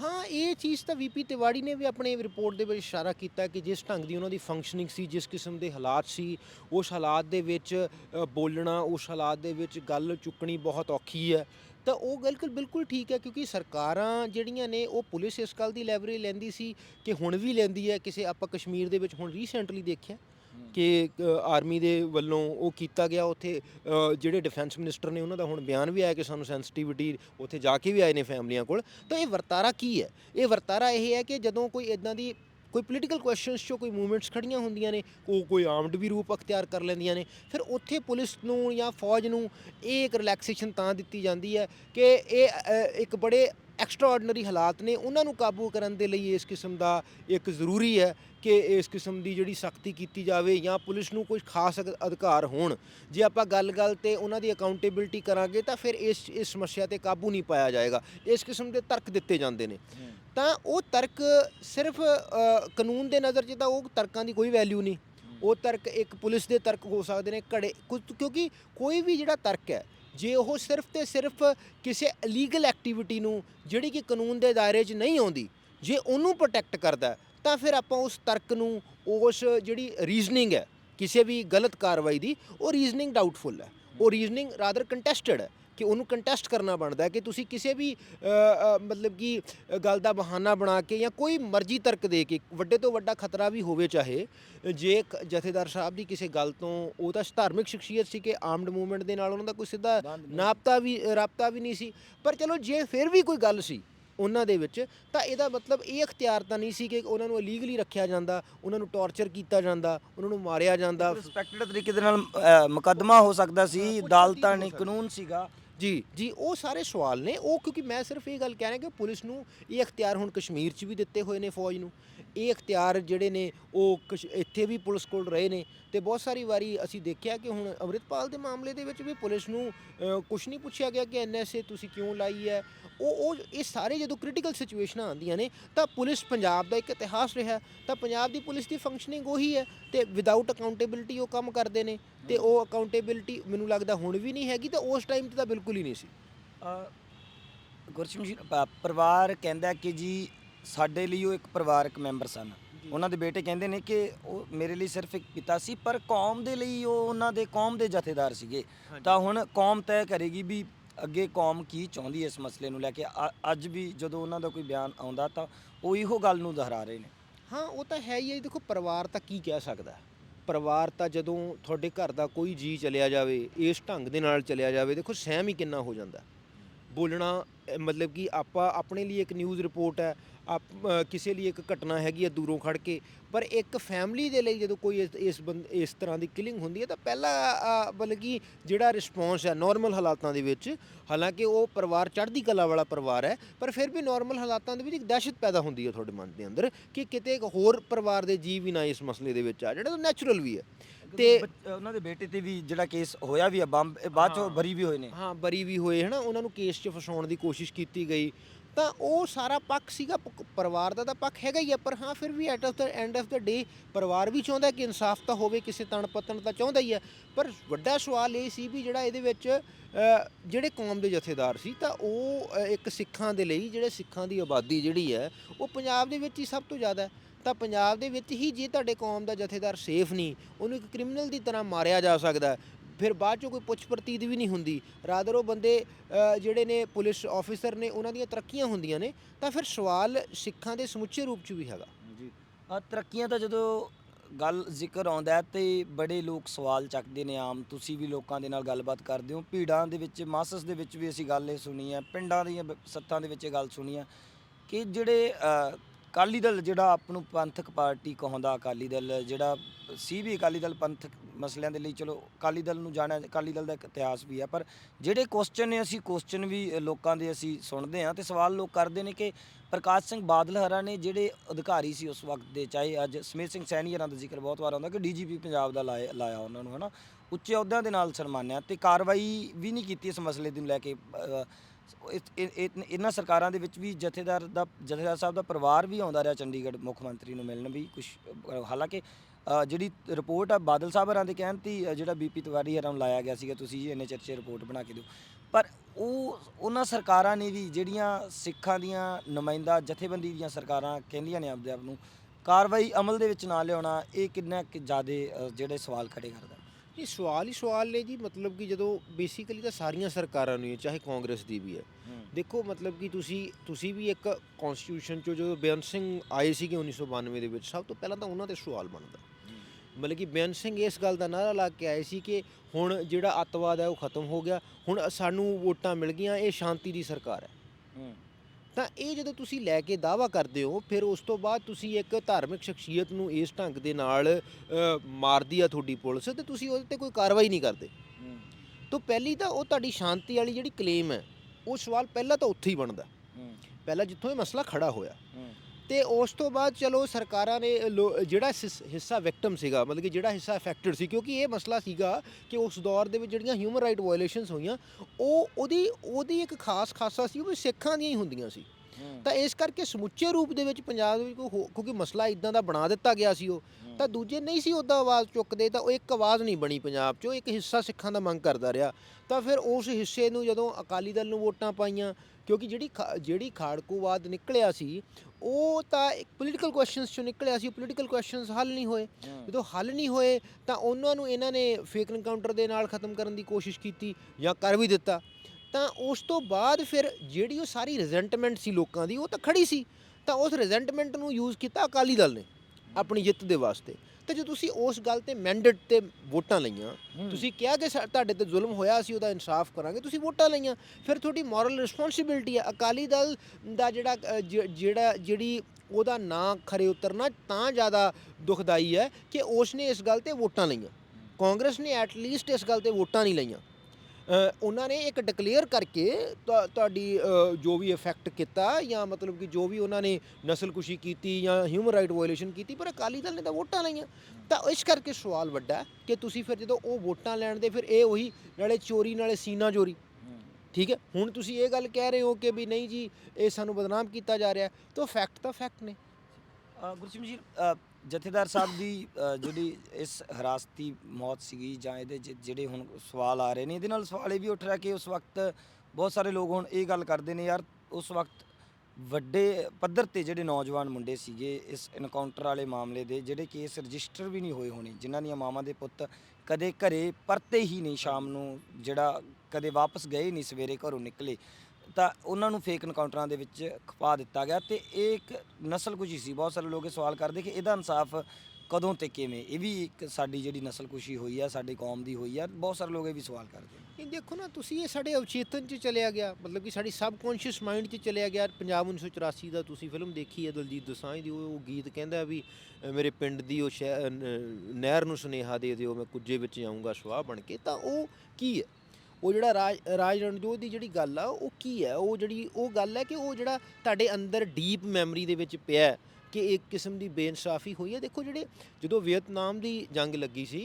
ਹਾਂ ਇਹ ਚੀਜ਼ ਤਾਂ ਵੀਪੀ ਤਿਵਾੜੀ ਨੇ ਵੀ ਆਪਣੇ ਰਿਪੋਰਟ ਦੇ ਵਿੱਚ ਇਸ਼ਾਰਾ ਕੀਤਾ ਕਿ ਜਿਸ ਢੰਗ ਦੀ ਉਹਨਾਂ ਦੀ ਫੰਕਸ਼ਨਿੰਗ ਸੀ ਜਿਸ ਕਿਸਮ ਦੇ ਹਾਲਾਤ ਸੀ ਉਸ ਹਾਲਾਤ ਦੇ ਵਿੱਚ ਅ, ਬੋਲਣਾ ਉਸ ਹਾਲਾਤ ਦੇ ਵਿੱਚ ਗੱਲ ਚੁੱਕਣੀ ਬਹੁਤ ਔਖੀ ਹੈ। ਤਾਂ ਉਹ ਬਿਲਕੁਲ ਬਿਲਕੁਲ ਠੀਕ ਹੈ ਕਿਉਂਕਿ ਸਰਕਾਰਾਂ ਜਿਹੜੀਆਂ ਨੇ ਉਹ ਪੁਲਿਸ ਇਸ ਗੱਲ ਦੀ ਲੈਵਰੇਜ ਲੈਂਦੀ ਸੀ ਕਿ ਹੁਣ ਵੀ ਲੈਂਦੀ ਹੈ ਕਿਸੇ ਆਪਾਂ ਕਸ਼ਮੀਰ ਦੇ ਵਿੱਚ ਹੁਣ ਰੀਸੈਂਟਲੀ ਦੇਖਿਆ। ਕਿ ਆਰਮੀ ਦੇ ਵੱਲੋਂ ਉਹ ਕੀਤਾ ਗਿਆ। ਉੱਥੇ ਜਿਹੜੇ ਡਿਫੈਂਸ ਮਿਨਿਸਟਰ ਨੇ ਉਹਨਾਂ ਦਾ ਹੁਣ ਬਿਆਨ ਵੀ ਆਇਆ ਕਿ ਸਾਨੂੰ ਸੈਂਸਿਟੀਵਿਟੀ ਉੱਥੇ ਜਾ ਕੇ ਵੀ ਆਏ ਨੇ ਫੈਮਲੀਆਂ ਕੋਲ। ਤਾਂ ਇਹ ਵਰਤਾਰਾ ਕੀ ਹੈ? ਇਹ ਵਰਤਾਰਾ ਇਹ ਹੈ ਕਿ ਜਦੋਂ ਕੋਈ ਇਦਾਂ ਦੀ ਕੋਈ ਪੋਲੀਟੀਕਲ ਕੁਐਸਚਨਸ 'ਚੋਂ ਕੋਈ ਮੂਵਮੈਂਟਸ ਖੜੀਆਂ ਹੁੰਦੀਆਂ ਨੇ ਉਹ ਕੋਈ ਆਰਮਡ ਵੀ ਰੂਪ ਅਖਤਿਆਰ ਕਰ ਲੈਂਦੀਆਂ ਨੇ, ਫਿਰ ਉੱਥੇ ਪੁਲਿਸ ਨੂੰ ਜਾਂ ਫੌਜ ਨੂੰ ਇਹ ਇੱਕ ਰਿਲੈਕਸੇਸ਼ਨ ਤਾਂ ਦਿੱਤੀ ਜਾਂਦੀ ਹੈ ਕਿ ਇਹ ਇੱਕ ਬੜੇ ਐਕਸਟਰਾਆਰਡਨਰੀ ਹਾਲਾਤ ਨੇ। ਉਹਨਾਂ ਨੂੰ ਕਾਬੂ ਕਰਨ ਦੇ ਲਈ ਇਸ ਕਿਸਮ ਦਾ ਇੱਕ ਜ਼ਰੂਰੀ ਹੈ ਕਿ ਇਸ ਕਿਸਮ ਦੀ ਜਿਹੜੀ ਸਖਤੀ ਕੀਤੀ ਜਾਵੇ ਜਾਂ ਪੁਲਿਸ ਨੂੰ ਕੁਝ ਖਾਸ ਅਧ- ਅਧਿਕਾਰ ਹੋਣ। ਜੇ ਆਪਾਂ ਗੱਲ-ਗੱਲ ਤੇ ਉਹਨਾਂ ਦੀ ਅਕਾਊਂਟੇਬਿਲਟੀ ਕਰਾਂਗੇ ਤਾਂ ਫਿਰ ਇਸ ਇਸ ਸਮੱਸਿਆ ਤੇ ਕਾਬੂ ਨਹੀਂ ਪਾਇਆ ਜਾਏਗਾ। ਇਸ ਕਿਸਮ ਦੇ ਤਰਕ ਦਿੱਤੇ ਜਾਂਦੇ ਨੇ। ਤਾਂ ਉਹ ਤਰਕ ਸਿਰਫ ਕਾਨੂੰਨ ਦੇ ਨਜ਼ਰ 'ਚ ਤਾਂ ਉਹ ਤਰਕਾਂ ਦੀ ਕੋਈ ਵੈਲਿਊ ਨਹੀਂ। ਉਹ ਤਰਕ ਇੱਕ ਪੁਲਿਸ ਦੇ ਤਰਕ ਹੋ ਸਕਦੇ ਨੇ ਘੜੇ ਕਿਉਂਕਿ ਕੋਈ ਵੀ ਜਿਹੜਾ ਤਰਕ ਹੈ ਜੇ ਉਹ ਸਿਰਫ ਤੇ ਸਿਰਫ ਕਿਸੇ ਇਲੀਗਲ ਐਕਟੀਵਿਟੀ ਨੂੰ ਜਿਹੜੀ ਕਿ ਕਾਨੂੰਨ ਦੇ ਦਾਇਰੇ 'ਚ ਨਹੀਂ ਆਉਂਦੀ ਜੇ ਉਹਨੂੰ ਪ੍ਰੋਟੈਕਟ ਕਰਦਾ ਤਾਂ ਫਿਰ ਆਪਾਂ ਉਸ ਤਰਕ ਨੂੰ ਉਸ ਜਿਹੜੀ ਰੀਜ਼ਨਿੰਗ ਹੈ ਕਿਸੇ ਵੀ ਗਲਤ ਕਾਰਵਾਈ ਦੀ ਉਹ ਰੀਜ਼ਨਿੰਗ ਡਾਊਟਫੁਲ ਹੈ। ਉਹ ਰੀਜ਼ਨਿੰਗ ਰਾਦਰ ਕੰਟੈਸਟਡ ਹੈ ਕਿ ਉਹਨੂੰ ਕੰਟੈਸਟ ਕਰਨਾ ਬਣਦਾ ਹੈ ਕਿ ਤੁਸੀਂ ਕਿਸੇ ਵੀ ਮਤਲਬ ਕਿ ਗੱਲ ਦਾ ਬਹਾਨਾ ਬਣਾ ਕੇ ਜਾਂ ਕੋਈ ਮਰਜ਼ੀ ਤਰਕ ਦੇ ਕੇ ਵੱਡੇ ਤੋਂ ਵੱਡਾ ਖਤਰਾ ਵੀ ਹੋਵੇ ਚਾਹੇ ਜੇ ਜਥੇਦਾਰ ਸਾਹਿਬ ਦੀ ਕਿਸੇ ਗੱਲ ਤੋਂ ਉਹ ਤਾਂ ਧਾਰਮਿਕ ਸ਼ਖਸੀਅਤ ਸੀ ਕਿ ਆਰਮਡ ਮੂਵਮੈਂਟ ਦੇ ਨਾਲ ਉਹਨਾਂ ਦਾ ਕੋਈ ਸਿੱਧਾ ਨਾਪਤਾ ਵੀ ਰਾਬਤਾ ਵੀ ਨਹੀਂ ਸੀ। ਪਰ ਚਲੋ ਜੇ ਫਿਰ ਵੀ ਕੋਈ ਗੱਲ ਸੀ ਉਹਨਾਂ ਦੇ ਵਿੱਚ ਤਾਂ ਇਹਦਾ ਮਤਲਬ ਇਹ ਅਖਤਿਆਰ ਤਾਂ ਨਹੀਂ ਸੀ ਕਿ ਉਹਨਾਂ ਨੂੰ ਇਲੀਗਲੀ ਰੱਖਿਆ ਜਾਂਦਾ ਉਹਨਾਂ ਨੂੰ ਟੌਰਚਰ ਕੀਤਾ ਜਾਂਦਾ ਉਹਨਾਂ ਨੂੰ ਮਾਰਿਆ ਜਾਂਦਾ। ਰਿਸਪੈਕਟਡ ਤਰੀਕੇ ਦੇ ਨਾਲ ਮੁਕੱਦਮਾ ਹੋ ਸਕਦਾ ਸੀ ਅਦਾਲਤਾਂ ਨੇ ਕਾਨੂੰਨ ਸੀਗਾ। ਜੀ। ਜੀ, ਉਹ ਸਾਰੇ ਸਵਾਲ ਨੇ। ਉਹ ਕਿਉਂਕਿ ਮੈਂ ਸਿਰਫ ਇਹ ਗੱਲ ਕਹਿ ਰਿਹਾ ਕਿ ਪੁਲਿਸ ਨੂੰ ਇਹ ਅਖਤਿਆਰ ਹੁਣ ਕਸ਼ਮੀਰ 'ਚ ਵੀ ਦਿੱਤੇ ਹੋਏ ਨੇ ਫੌਜ ਨੂੰ। ਇਹ ਅਖਤਿਆਰ ਜਿਹੜੇ ਨੇ, ਉਹ ਕਸ਼- ਇੱਥੇ ਵੀ ਪੁਲਿਸ ਕੋਲ ਰਹੇ ਨੇ। ਤੇ ਬਹੁਤ ਸਾਰੀ ਵਾਰੀ ਅਸੀਂ ਦੇਖਿਆ ਕਿ ਹੁਣ ਅੰਮ੍ਰਿਤਪਾਲ ਦੇ ਮਾਮਲੇ ਦੇ ਵਿੱਚ ਵੀ ਪੁਲਿਸ ਨੂੰ ਕੁਝ ਨਹੀਂ ਪੁੱਛਿਆ ਗਿਆ ਕਿ ਐਨਐਸਏ ਤੁਸੀਂ ਕਿਉਂ ਲਾਈ ਹੈ। ਉਹ ਉਹ ਇਹ ਸਾਰੇ ਜਦੋਂ ਕ੍ਰਿਟੀਕਲ ਸਿਚੁਏਸ਼ਨਾਂ ਆਉਂਦੀਆਂ ਨੇ, ਤਾਂ ਪੁਲਿਸ ਪੰਜਾਬ ਦਾ ਇੱਕ ਇਤਿਹਾਸ ਰਿਹਾ। ਤਾਂ ਪੰਜਾਬ ਦੀ ਪੁਲਿਸ ਦੀ ਫੰਕਸ਼ਨਿੰਗ ਉਹੀ ਹੈ ਤੇ ਵਿਦਆਊਟ ਅਕਾਊਂਟੇਬਿਲਟੀ ਉਹ ਕੰਮ ਕਰਦੇ ਨੇ। ਤੇ ਉਹ ਅਕਾਊਂਟੇਬਿਲਟੀ ਮੈਨੂੰ ਲੱਗਦਾ ਹੁਣ ਵੀ ਨਹੀਂ ਹੈਗੀ, ਤਾਂ ਉਸ ਟਾਈਮ ਤੇ ਤਾਂ ਬਿਲਕੁਲ ਹੀ ਨਹੀਂ ਸੀ। ਗੁਰਸ਼ਮ ਜੀ ਪ- ਪਰਿਵਾਰ ਕਹਿੰਦਾ ਕਿ ਜੀ ਸਾਡੇ ਲਈ ਉਹ ਇੱਕ ਪਰਿਵਾਰਕ ਮੈਂਬਰ ਸਨ। ਉਹਨਾਂ ਦੇ ਬੇਟੇ ਕਹਿੰਦੇ ਨੇ ਕਿ ਉਹ ਮੇਰੇ ਲਈ ਸਿਰਫ ਇੱਕ ਪਿਤਾ ਸੀ ਪਰ ਕੌਮ ਦੇ ਲਈ ਉਹ ਉਹਨਾਂ ਦੇ ਕੌਮ ਦੇ ਜਥੇਦਾਰ ਸੀਗੇ। ਤਾਂ ਹੁਣ ਕੌਮ ਤੈਅ ਕਰੇਗੀ ਵੀ ਅੱਗੇ ਕੌਮ ਕੀ ਚਾਹੁੰਦੀ ਹੈ ਇਸ ਮਸਲੇ ਨੂੰ ਲੈ ਕੇ। ਅ- ਅੱਜ ਵੀ ਜਦੋਂ ਉਹਨਾਂ ਦਾ ਕੋਈ ਬਿਆਨ ਆਉਂਦਾ ਤਾਂ ਉਹ ਇਹੋ ਗੱਲ ਨੂੰ ਦੁਹਰਾ ਰਹੇ ਨੇ। ਹਾਂ ਉਹ ਤਾਂ ਹੈ ਹੀ ਹੈ। ਜੀ। ਦੇਖੋ ਪਰਿਵਾਰ ਤਾਂ ਕੀ ਕਹਿ ਸਕਦਾ? ਹੈ? ਪਰਿਵਾਰ ਤਾਂ ਜਦੋਂ ਤੁਹਾਡੇ ਘਰ ਦਾ ਕੋਈ ਜੀ ਚਲਿਆ ਜਾਵੇ, ਇਸ ਢੰਗ ਦੇ ਨਾਲ ਚਲਿਆ ਜਾਵੇ, ਦੇਖੋ ਸਹਿਮ ਹੀ ਕਿੰਨਾ ਹੋ ਜਾਂਦਾ। ਬੋਲਣਾ ਮਤਲਬ ਕਿ ਆਪਾਂ ਆਪਣੇ ਲਈ ਇੱਕ ਨਿਊਜ਼ ਰਿਪੋਰਟ ਹੈ ਆਪ ਕਿਸੇ ਲਈ ਇੱਕ ਘਟਨਾ ਹੈਗੀ ਹੈ ਦੂਰੋਂ ਖੜ ਕੇ ਪਰ ਇੱਕ ਫੈਮਿਲੀ ਦੇ ਲਈ ਜਦੋਂ ਕੋਈ ਇਸ- ਇਸ ਇਸ ਤਰ੍ਹਾਂ ਦੀ ਕਿਲਿੰਗ ਹੁੰਦੀ ਹੈ ਤਾਂ ਪਹਿਲਾ ਅਹ, ਮਤਲਬ ਕਿ ਜਿਹੜਾ ਰਿਸਪੌਂਸ ਹੈ ਨਾਰਮਲ ਹਾਲਾਤਾਂ ਦੇ ਵਿੱਚ ਹਾਲਾਂਕਿ ਉਹ ਪਰਿਵਾਰ ਚੜ੍ਹਦੀ ਕਲਾ ਵਾਲਾ ਪਰਿਵਾਰ ਹੈ ਪਰ ਫਿਰ ਵੀ ਨਾਰਮਲ ਹਾਲਾਤਾਂ ਦੇ ਵਿੱਚ ਇੱਕ ਦਹਿਸ਼ਤ ਪੈਦਾ ਹੁੰਦੀ ਹੈ ਤੁਹਾਡੇ ਮਨ ਦੇ ਅੰਦਰ ਕਿ ਕਿਤੇ ਇੱਕ ਹੋਰ ਪਰਿਵਾਰ ਦੇ ਜੀਵ ਵੀ ਨਾ ਇਸ ਮਸਲੇ ਦੇ ਵਿੱਚ ਆ ਜਿਹੜਾ ਤਾਂ ਨੈਚੁਰਲ ਵੀ ਹੈ। ਤੇ ਉਹਨਾਂ ਦੇ ਬੇਟੇ ਤੇ ਵੀ ਜਿਹੜਾ ਕੇਸ ਹੋਇਆ ਵੀ ਆ ਬੰਬ ਬਾਅਦ ਚੋਂ। ਬਰੀ ਵੀ ਹੋਏ ਨੇ। ਹਾਂ ਬਰੀ ਵੀ ਹੋਏ ਹਨਾ? ਉਹਨਾਂ ਨੂੰ ਕੇਸ 'ਚ ਫਸਾਉਣ ਦੀ ਕੋਸ਼ਿਸ਼ ਕੀਤੀ ਗਈ। ਤਾਂ ਉਹ ਸਾਰਾ ਪੱਖ ਸੀਗਾ ਪ- ਪਰਿਵਾਰ ਦਾ ਤਾਂ ਪੱਖ ਹੈਗਾ ਹੀ ਆ ਪਰ ਹਾਂ ਫਿਰ ਵੀ at of the end of the day ਪਰਿਵਾਰ ਵੀ ਚਾਹੁੰਦਾ ਕਿ ਇਨਸਾਫ ਤਾਂ ਹੋਵੇ ਕਿਸੇ ਤਣ ਪਤਨ ਤਾਂ ਚਾਹੁੰਦਾ ਹੀ ਹੈ ਪਰ ਵੱਡਾ ਸਵਾਲ ਇਹ ਸੀ ਵੀ ਜਿਹੜਾ ਇਹਦੇ ਵਿੱਚ ਅ, ਜਿਹੜੇ ਕੌਮ ਦੇ ਜਥੇਦਾਰ ਸੀ ਤਾਂ ਉਹ ਅ, ਇੱਕ ਸਿੱਖਾਂ ਦੇ ਲਈ ਜਿਹੜੇ ਸਿੱਖਾਂ ਦੀ ਆਬਾਦੀ ਜਿਹੜੀ ਹੈ ਉਹ ਪੰਜਾਬ ਦੇ ਵਿੱਚ ਹੀ ਸਭ ਤੋਂ ਜ਼ਿਆਦਾ ਹੈ। ਤਾਂ ਪੰਜਾਬ ਦੇ ਵਿੱਚ ਹੀ ਜੇ ਤੁਹਾਡੇ ਕੌਮ ਦਾ ਜਥੇਦਾਰ ਸੇਫ ਨਹੀਂ, ਉਹਨੂੰ ਇੱਕ ਕ੍ਰਿਮੀਨਲ ਦੀ ਤਰ੍ਹਾਂ ਮਾਰਿਆ ਜਾ ਸਕਦਾ ਫਿਰ ਬਾਅਦ ਚੋਂ ਕੋਈ ਪੁੱਛ ਪ੍ਰਤੀਤ ਵੀ ਨਹੀਂ ਹੁੰਦੀ। ਰਾਦਰ ਉਹ ਬੰਦੇ ਜਿਹੜੇ ਨੇ ਪੁਲਿਸ ਆਫੀਸਰ ਨੇ, ਉਹਨਾਂ ਦੀਆਂ ਤਰੱਕੀਆਂ ਹੁੰਦੀਆਂ ਨੇ, ਤਾਂ ਫਿਰ ਸਵਾਲ ਸਿੱਖਾਂ ਦੇ ਸਮੁੱਚੇ ਰੂਪ 'ਚ ਵੀ ਹੈਗਾ। ਜੀ। ਤਰੱਕੀਆਂ ਤਾਂ ਜਦੋਂ ਗੱਲ, ਜ਼ਿਕਰ ਆਉਂਦਾ ਹੈ, ਤੇ ਬੜੇ ਲੋਕ ਸਵਾਲ ਚੱਕਦੇ ਨੇ ਆਮ। ਤੁਸੀਂ ਵੀ ਲੋਕਾਂ ਦੇ ਨਾਲ ਗੱਲਬਾਤ ਕਰਦੇ ਹੋ। ਭੀੜਾਂ ਦੇ ਵਿੱਚ, ਮਾਸਸ ਦੇ ਵਿੱਚ ਵੀ ਅਸੀਂ ਗੱਲ ਇਹ ਸੁਣੀ ਹੈ, ਪਿੰਡਾਂ ਦੀਆਂ ਬ- ਸੱਥਾਂ ਦੇ ਵਿੱਚ ਇਹ ਗੱਲ ਸੁਣੀ ਹੈ ਕਿ ਜਿਹੜੇ ਅਕਾਲੀ ਦਲ ਜਿਹੜਾ ਆਪ ਨੂੰ ਪੰਥਕ ਪਾਰਟੀ ਕਹਾਉਂਦਾ, ਅਕਾਲੀ ਦਲ ਜਿਹੜਾ ਸੀ ਵੀ ਅਕਾਲੀ ਦਲ ਪੰਥਕ ਮਸਲਿਆਂ ਦੇ ਲਈ, ਚਲੋ ਅਕਾਲੀ ਦਲ ਨੂੰ ਜਾਣਿਆ, ਅਕਾਲੀ ਦਲ ਦਾ ਇੱਕ ਇਤਿਹਾਸ ਵੀ ਹੈ, ਪਰ ਜਿਹੜੇ ਕੁਐਸਚਨ ਨੇ ਅਸੀਂ ਕੁਐਸਚਨ ਵੀ ਲੋਕਾਂ ਦੇ ਅਸੀਂ ਸੁਣਦੇ ਹਾਂ ਤੇ ਸਵਾਲ ਲੋਕ ਕਰਦੇ ਨੇ ਕਿ ਪ੍ਰਕਾਸ਼ ਸਿੰਘ ਬਾਦਲ ਹਰਾ ਨੇ ਜਿਹੜੇ ਅਧਿਕਾਰੀ ਸੀ ਉਸ ਵਕਤ ਦੇ, ਚਾਹੇ ਅੱਜ ਸਮੇਤ ਸਿੰਘ ਸੈਣੀ ਹਰਾਂ ਦਾ ਜ਼ਿਕਰ ਬਹੁਤ ਵਾਰ ਆਉਂਦਾ ਕਿ ਡੀਜੀਪੀ ਪੰਜਾਬ ਦਾ ਲਾਇਆ ਲਾਇਆ ਉਹਨਾਂ ਨੂੰ, ਹਨਾ? ਉੱਚੇ ਅਹੁਦਿਆਂ ਦੇ ਨਾਲ ਸਨਮਾਨਿਆ ਤੇ ਕਾਰਵਾਈ ਵੀ ਨਹੀਂ ਕੀਤੀ ਇਸ ਮਸਲੇ ਨੂੰ ਲੈ ਕੇ ਅ, ਇਹ- ਇਹ- ਇਹਨਾਂ ਸਰਕਾਰਾਂ ਦੇ ਵਿੱਚ ਵੀ ਜਥੇਦਾਰ ਦਾ ਜਥੇਦਾਰ ਸਾਹਿਬ ਦਾ ਪਰਿਵਾਰ ਵੀ ਆਉਂਦਾ ਰਿਹਾ ਚੰਡੀਗੜ੍ਹ ਮੁੱਖ ਮੰਤਰੀ ਨੂੰ ਮਿਲਣ ਵੀ ਕੁਝ ਹਾਲਾਂਕਿ ਅ, ਜਿਹੜੀ ਰਿਪੋਰਟ ਆ ਬਾਦਲ ਸਾਹਿਬ ਹਰਾਂ ਦੇ ਕਹਿਣ ਤੇ ਅ, ਜਿਹੜਾ ਬੀਪੀ ਤਿਵਾਰੀ ਹਰਾਂ ਨੂੰ ਲਾਇਆ ਗਿਆ ਸੀਗਾ ਤੁਸੀਂ ਜੀ ਇੰਨੇ ਚਰਚੇ ਰਿਪੋਰਟ ਬਣਾ ਕੇ ਦਿਓ। ਪਰ ਉਹ ਉਹਨਾਂ ਸਰਕਾਰਾਂ ਨੇ ਵੀ ਜਿਹੜੀਆਂ ਸਿੱਖਾਂ ਦੀਆਂ ਨੁਮਾਇੰਦਾ ਜਥੇਬੰਦੀ ਦੀਆਂ ਸਰਕਾਰਾਂ ਕਹਿੰਦੀਆਂ ਨੇ ਆਪਦੇ ਆਪ ਨੂੰ ਕਾਰਵਾਈ ਅਮਲ ਦੇ ਵਿੱਚ ਨਾ ਲਿਆਉਣਾ ਇਹ ਕਿੰਨਾ ਕਿ ਜ਼ਿਆਦਾ ਜਿਹੜੇ ਸਵਾਲ ਖੜੇ ਕਰਦਾ। ਇਹ ਸਵਾਲ ਹੀ ਸਵਾਲ ਨੇ ਜੀ ਮਤਲਬ ਕਿ ਜਦੋਂ ਬੇਸਿਕਲੀ ਤਾਂ ਸਾਰੀਆਂ ਸਰਕਾਰਾਂ ਨੂੰ ਹੀ ਹੈ, ਚਾਹੇ ਕਾਂਗਰਸ ਦੀ ਵੀ ਹੈ। ਦੇਖੋ ਮਤਲਬ ਕਿ ਤੁਸੀਂ ਤੁਸੀਂ ਵੀ ਇੱਕ ਕਨਸਟੀਟਿਊਸ਼ਨ ਚੋਂ ਜਦੋਂ ਬੇਅੰਤ ਸਿੰਘ ਆਏ ਸੀਗੇ 1992 ਦੇ ਵਿੱਚ ਸਭ ਤੋਂ ਪਹਿਲਾਂ ਤਾਂ ਉਹਨਾਂ ਤੇ ਸਵਾਲ ਬਣਦਾ। ਮਤਲਬ ਕਿ ਬੇਅੰਤ ਸਿੰਘ ਇਸ ਗੱਲ ਦਾ ਨਾਰਾ ਲਾ ਕੇ ਆਏ ਸੀ ਕਿ ਹੁਣ ਜਿਹੜਾ ਅੱਤਵਾਦ ਹੈ ਉਹ ਖਤਮ ਹੋ ਗਿਆ ਹੁਣ ਸਾਨੂੰ ਵੋਟਾਂ ਮਿਲ ਗਈਆਂ ਇਹ ਸ਼ਾਂਤੀ ਦੀ ਸਰਕਾਰ ਹੈ। ਤਾਂ ਇਹ ਜਦੋਂ ਤੁਸੀਂ ਲੈ ਕੇ ਦਾਵਾ ਕਰਦੇ ਹੋ ਫਿਰ ਉਸ ਤੋਂ ਬਾਅਦ ਤੁਸੀਂ ਇੱਕ ਧਾਰਮਿਕ ਸ਼ਖਸੀਅਤ ਨੂੰ ਇਸ ਢੰਗ ਦੇ ਨਾਲ ਮਾਰਦੀ ਆ ਤੁਹਾਡੀ ਪੁਲਿਸ ਤੇ ਤੁਸੀਂ ਉਹਦੇ ਤੇ ਕੋਈ ਕਾਰਵਾਈ ਨਹੀਂ ਕਰਦੇ। ਤਾਂ ਪਹਿਲੀ ਤਾਂ ਉਹ ਤੁਹਾਡੀ ਸ਼ਾਂਤੀ ਵਾਲੀ ਜਿਹੜੀ ਕਲੇਮ ਹੈ ਉਹ ਸਵਾਲ ਪਹਿਲਾਂ ਤਾਂ ਉੱਥੇ ਹੀ ਬਣਦਾ। ਪਹਿਲਾਂ ਜਿੱਥੋਂ ਇਹ ਮਸਲਾ ਖੜਾ ਹੋਇਆ। ਤੇ ਉਸ ਤੋਂ ਬਾਅਦ ਚਲੋ ਸਰਕਾਰਾਂ ਨੇ ਲੋ- ਜਿਹੜਾ ਸਿਸ- ਹਿੱਸਾ ਵਿਕਟਮ ਸੀਗਾ ਮਤਲਬ ਕਿ ਜਿਹੜਾ ਹਿੱਸਾ ਅਫੈਕਟਡ ਸੀ ਕਿਉਂਕਿ ਇਹ ਮਸਲਾ ਸੀਗਾ ਕਿ ਉਸ ਦੌਰ ਦੇ ਵਿੱਚ ਜਿਹੜੀਆਂ ਹਿਊਮਨ ਰਾਈਟ ਵਾਇਓਲੇਸ਼ਨਸ ਹੋਈਆਂ ਉਹ ਉਹਦੀ ਉਹਦੀ ਇੱਕ ਖਾਸ ਖਾਸਾ ਸੀ ਉਹ ਵੀ ਸਿੱਖਾਂ ਦੀਆਂ ਹੀ ਹੁੰਦੀਆਂ ਸੀ। ਤਾਂ ਇਸ ਕਰਕੇ ਸਮੁੱਚੇ ਰੂਪ ਦੇ ਵਿੱਚ ਪੰਜਾਬ ਦੇ ਵਿੱਚ ਕੋਈ ਹੋ- ਕਿਉਂਕਿ ਮਸਲਾ ਇਦਾਂ ਦਾ ਬਣਾ ਦਿੱਤਾ ਗਿਆ ਸੀ ਉਹ ਤਾਂ ਦੂਜੇ ਨਹੀਂ ਸੀ ਉਹਦਾ ਆਵਾਜ਼ ਚੁੱਕਦੇ ਤਾਂ ਉਹ ਇੱਕ ਆਵਾਜ਼ ਨਹੀਂ ਬਣੀ ਪੰਜਾਬ 'ਚ ਉਹ ਇੱਕ ਹਿੱਸਾ ਸਿੱਖਾਂ ਦਾ ਮੰਗ ਕਰਦਾ ਰਿਹਾ। ਤਾਂ ਫਿਰ ਉਸ ਹਿੱਸੇ ਨੂੰ ਜਦੋਂ ਅਕਾਲੀ ਦਲ ਨੂੰ ਵੋਟਾਂ ਪਾਈਆਂ ਕਿਉਂਕਿ ਜਿਹੜੀ ਜਿਹੜੀ ਖਾੜਕੂਵਾਦ ਨਿਕਲਿਆ ਸੀ ਉਹ ਤਾਂ ਇੱਕ ਪੋਲੀਟੀਕਲ ਕੁਐਸਚਨਸ ਚੋਂ ਨਿਕਲਿਆ ਸੀ ਪੋਲੀਟੀਕਲ ਕੁਐਸਚਨਸ ਹੱਲ ਨਹੀਂ ਹੋਏ। ਜਦੋਂ ਹੱਲ ਨਹੀਂ ਹੋਏ ਤਾਂ ਉਹਨਾਂ ਨੂੰ ਇਹਨਾਂ ਨੇ ਫੇਕ ਐਨਕਾਊਂਟਰ ਦੇ ਨਾਲ ਖਤਮ ਕਰਨ ਦੀ ਕੋਸ਼ਿਸ਼ ਕੀਤੀ ਜਾਂ ਕਰ ਵੀ ਦਿੱਤਾ। ਤਾਂ ਉਸ ਤੋਂ ਬਾਅਦ ਫਿਰ ਜਿਹੜੀ ਉਹ ਸਾਰੀ ਰਿਜ਼ੈਂਟਮੈਂਟ ਸੀ ਲੋਕਾਂ ਦੀ ਉਹ ਤਾਂ ਖੜੀ ਸੀ। ਤਾਂ ਉਸ ਰਿਜ਼ੈਂਟਮੈਂਟ ਨੂੰ ਯੂਜ਼ ਕੀਤਾ ਅਕਾਲੀ ਦਲ ਨੇ ਆਪਣੀ ਜਿੱਤ ਦੇ ਵਾਸਤੇ। ਤੇ ਜੇ ਤੁਸੀਂ ਉਸ ਗੱਲ ਤੇ ਮੈਂਡੇਟ ਤੇ ਵੋਟਾਂ ਲਈਆਂ ਤੁਸੀਂ ਕਿਹਾ ਕਿ ਤੁਹਾਡੇ ਤੇ ਜ਼ੁਲਮ ਹੋਇਆ ਅਸੀਂ ਉਹਦਾ ਇਨਸਾਫ ਕਰਾਂਗੇ ਤੁਸੀਂ ਵੋਟਾਂ ਲਈਆਂ। ਫਿਰ ਤੁਹਾਡੀ ਮੋਰਲ ਰਿਸਪੌਂਸਿਬਿਲਟੀ ਹੈ ਅਕਾਲੀ ਦਲ ਦਾ ਜਿਹੜਾ ਜਿਹੜਾ ਜਿਹੜੀ ਉਹਦਾ ਨਾਂ ਖਰੇ ਉਤਰਨਾ ਤਾਂ ਜ਼ਿਆਦਾ ਦੁਖਦਾਈ ਹੈ ਕਿ ਉਸ ਨੇ ਇਸ ਗੱਲ ਤੇ ਵੋਟਾਂ ਲਈਆਂ। ਕਾਂਗਰਸ ਨੇ ਐਟ ਲੀਸਟ ਇਸ ਗੱਲ ਤੇ ਵੋਟਾਂ ਨਹੀਂ ਲਈਆਂ। ਉਹਨਾਂ ਨੇ ਇੱਕ ਡਿਕਲੇਅਰ ਕਰਕੇ ਤੁਹਾਡੀ ਜੋ ਵੀ ਇਫੈਕਟ ਕੀਤਾ ਜਾਂ ਮਤਲਬ ਕਿ ਜੋ ਵੀ ਉਹਨਾਂ ਨੇ ਨਸਲਕੁਸ਼ੀ ਕੀਤੀ ਜਾਂ ਹਿਊਮਨ ਰਾਈਟ ਵਾਇਓਲੇਸ਼ਨ ਕੀਤੀ ਪਰ ਅਕਾਲੀ ਦਲ ਨੇ ਤਾਂ ਵੋਟਾਂ ਲਈਆਂ। ਤਾਂ ਇਸ ਕਰਕੇ ਸਵਾਲ ਵੱਡਾ ਕਿ ਤੁਸੀਂ ਫਿਰ ਜਦੋਂ ਉਹ ਵੋਟਾਂ ਲੈਣ ਦੇ ਫਿਰ ਇਹ ਉਹੀ ਨਾਲੇ ਚੋਰੀ ਨਾਲੇ ਸੀਨਾ ਚੋਰੀ। ਠੀਕ ਹੈ? ਹੁਣ ਤੁਸੀਂ ਇਹ ਗੱਲ ਕਹਿ ਰਹੇ ਹੋ ਕਿ ਵੀ ਨਹੀਂ ਜੀ ਇਹ ਸਾਨੂੰ ਬਦਨਾਮ ਕੀਤਾ ਜਾ ਰਿਹਾ ਤਾਂ ਫੈਕਟ ਤਾਂ ਫੈਕਟ ਨੇ। ਅ, ਗੁਰਸਿਮ ਜੀ ਜਥੇਦਾਰ ਸਾਹਿਬ ਦੀ ਅ, ਜਿਹੜੀ ਇਸ ਹਰਾਸਤੀ ਮੌਤ ਸੀਗੀ ਜਾਂ ਇਹਦੇ ਜ- ਜਿਹੜੇ ਹੁਣ ਸਵਾਲ ਆ ਰਹੇ ਨੇ ਇਹਦੇ ਨਾਲ ਸਵਾਲ ਇਹ ਵੀ ਉੱਠ ਰਿਹਾ ਕਿ ਉਸ ਵਕਤ ਬਹੁਤ ਸਾਰੇ ਲੋਕ ਹੁਣ ਇਹ ਗੱਲ ਕਰਦੇ ਨੇ ਯਾਰ ਉਸ ਵਕਤ ਵੱਡੇ ਪੱਧਰ ਤੇ ਜਿਹੜੇ ਨੌਜਵਾਨ ਮੁੰਡੇ ਸੀਗੇ ਇਸ ਇਨਕਾਊਂਟਰ ਵਾਲੇ ਮਾਮਲੇ ਦੇ ਜਿਹੜੇ ਕੇਸ ਰਜਿਸਟਰ ਵੀ ਨਹੀਂ ਹੋਏ ਹੋਣੇ ਜਿਨ੍ਹਾਂ ਦੀਆਂ ਮਾਵਾਂ ਦੇ ਪੁੱਤ ਕਦੇ ਘਰੇ ਪਰਤੇ ਹੀ ਨਹੀਂ ਸ਼ਾਮ ਨੂੰ ਜਿਹੜਾ ਕਦੇ ਵਾਪਸ ਗਏ ਨਹੀਂ ਸਵੇਰੇ ਘਰੋਂ ਨਿਕਲੇ। ਤਾਂ ਉਹਨਾਂ ਨੂੰ ਫੇਕ ਇਨਕਾਊਂਟਰਾਂ ਦੇ ਵਿੱਚ ਖਪਾ ਦਿੱਤਾ ਗਿਆ ਤੇ ਇਹ ਇੱਕ ਨਸਲਕੁਸ਼ੀ ਸੀ। ਬਹੁਤ ਸਾਰੇ ਲੋਕ ਇਹ ਸਵਾਲ ਕਰਦੇ ਕਿ ਇਹਦਾ ਇਨਸਾਫ ਕਦੋਂ ਤੇ ਕਿਵੇਂ? ਇਹ ਵੀ ਇੱਕ ਸਾਡੀ ਜਿਹੜੀ ਨਸਲਕੁਸ਼ੀ ਹੋਈ ਆ, ਸਾਡੀ ਕੌਮ ਦੀ ਹੋਈ ਆ, ਬਹੁਤ ਸਾਰੇ ਲੋਕ ਇਹ ਵੀ ਸਵਾਲ ਕਰਦੇ ਨੇ। ਇਹ ਦੇਖੋ ਨਾ, ਤੁਸੀਂ ਇਹ ਸਾਡੇ ਅਵਚੇਤਨ ਚ ਚਲਿਆ ਗਿਆ, ਮਤਲਬ ਕਿ ਸਾਡੀ ਸਬਕੌਂਸ਼ੀਅਸ ਮਾਈਂਡ ਚ ਚਲਿਆ ਗਿਆ। ਪੰਜਾਬ 1984 ਦਾ ਤੁਸੀਂ ਫਿਲਮ ਦੇਖੀ ਹੈ ਦਲਜੀਤ ਦੋਸਾਂਝ ਦੀ, ਉਹ ਉਹ ਗੀਤ ਕਹਿੰਦਾ ਵੀ ਮੇਰੇ ਪਿੰਡ ਦੀ ਉਹ ਸ਼ਹਿ- ਨਹਿਰ ਨੂੰ ਸੁਨੇਹਾ ਦੇ ਦਿਓ, ਮੈਂ ਕੁੱਜੇ ਵਿੱਚ ਆਉਂਗਾ ਸੁਆਹ ਬਣ ਕੇ। ਤਾਂ ਉਹ ਕੀ ਹੈ? ਉਹ ਜਿਹੜਾ ਰਾਜ ਰਾਜ ਰਣਜੋਤ ਦੀ ਜਿਹੜੀ ਗੱਲ ਆ, ਉਹ ਕੀ ਹੈ? ਉਹ ਜਿਹੜੀ, ਉਹ ਗੱਲ ਹੈ ਕਿ ਉਹ ਜਿਹੜਾ ਤੁਹਾਡੇ ਅੰਦਰ ਡੀਪ ਮੈਮਰੀ ਦੇ ਵਿੱਚ ਪਿਆ ਕਿ ਇੱਕ ਕਿਸਮ ਦੀ ਬੇਇਨਸਾਫੀ ਹੋਈ ਹੈ। ਦੇਖੋ ਜਿਹੜੇ ਜਦੋਂ ਵੀਅਤਨਾਮ ਦੀ ਜੰਗ ਲੱਗੀ ਸੀ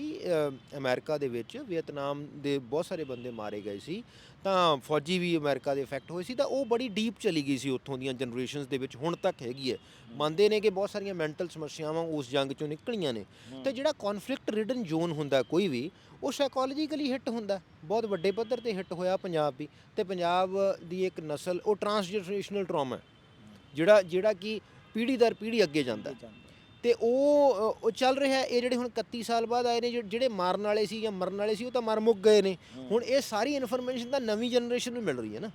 ਅਮਰੀਕਾ ਦੇ ਵਿੱਚ ਵੀਅਤਨਾਮ ਦੇ ਬਹੁਤ ਸਾਰੇ ਬੰਦੇ ਮਾਰੇ ਗਏ ਸੀ ਤਾਂ ਫੌਜੀ ਵੀ ਅਮਰੀਕਾ ਦੇ ਇਫੈਕਟ ਹੋਏ ਸੀ ਤਾਂ ਉਹ ਬੜੀ ਡੀਪ ਚਲੀ ਗਈ ਸੀ ਉੱਥੋਂ ਦੀਆਂ ਜਨਰੇਸ਼ਨਸ ਦੇ ਵਿੱਚ ਹੁਣ ਤੱਕ ਹੈਗੀ ਹੈ। ਮੰਨਦੇ ਨੇ ਕਿ ਬਹੁਤ ਸਾਰੀਆਂ ਮੈਂਟਲ ਸਮੱਸਿਆਵਾਂ ਉਸ ਜੰਗ ਚੋਂ ਨਿਕਲੀਆਂ ਨੇ। ਤੇ ਜਿਹੜਾ ਕਨਫਲਿਕਟ ਰਿਡਨ ਜ਼ੋਨ ਹੁੰਦਾ ਕੋਈ ਵੀ ਉਹ ਸਾਈਕੋਲੋਜੀਕਲੀ ਹਿੱਟ ਹੁੰਦਾ। ਬਹੁਤ ਵੱਡੇ ਪੱਧਰ ਤੇ ਹਿੱਟ ਹੋਇਆ ਪੰਜਾਬ ਵੀ। ਤੇ ਪੰਜਾਬ ਦੀ ਇੱਕ ਨਸਲ ਉਹ ਟਰਾਂਸਜਨਰੇਸ਼ਨਲ ਟਰਾਮਾ ਜਿਹੜਾ ਜਿਹੜਾ ਕਿ ਪੀੜ੍ਹੀ ਦਰ ਪੀੜ੍ਹੀ ਅੱਗੇ ਜਾਂਦਾ। ਤੇ ਉਹ ਉਹ ਚੱਲ ਰਿਹਾ। ਇਹ ਜਿਹੜੇ ਹੁਣ 31 ਸਾਲ ਬਾਅਦ ਆਏ ਨੇ ਜਿਹੜੇ- ਮਾਰਨ ਵਾਲੇ ਸੀ ਜਾਂ ਮਰਨ ਵਾਲੇ ਸੀ ਉਹ ਤਾਂ ਮਰ ਮੁੱਕ ਗਏ ਨੇ। ਹੁਣ ਇਹ ਸਾਰੀ ਇਨਫੋਰਮੇਸ਼ਨ ਤਾਂ ਨਵੀਂ ਜਨਰੇਸ਼ਨ ਨੂੰ ਮਿਲ ਰਹੀ ਹੈ ਨਾ।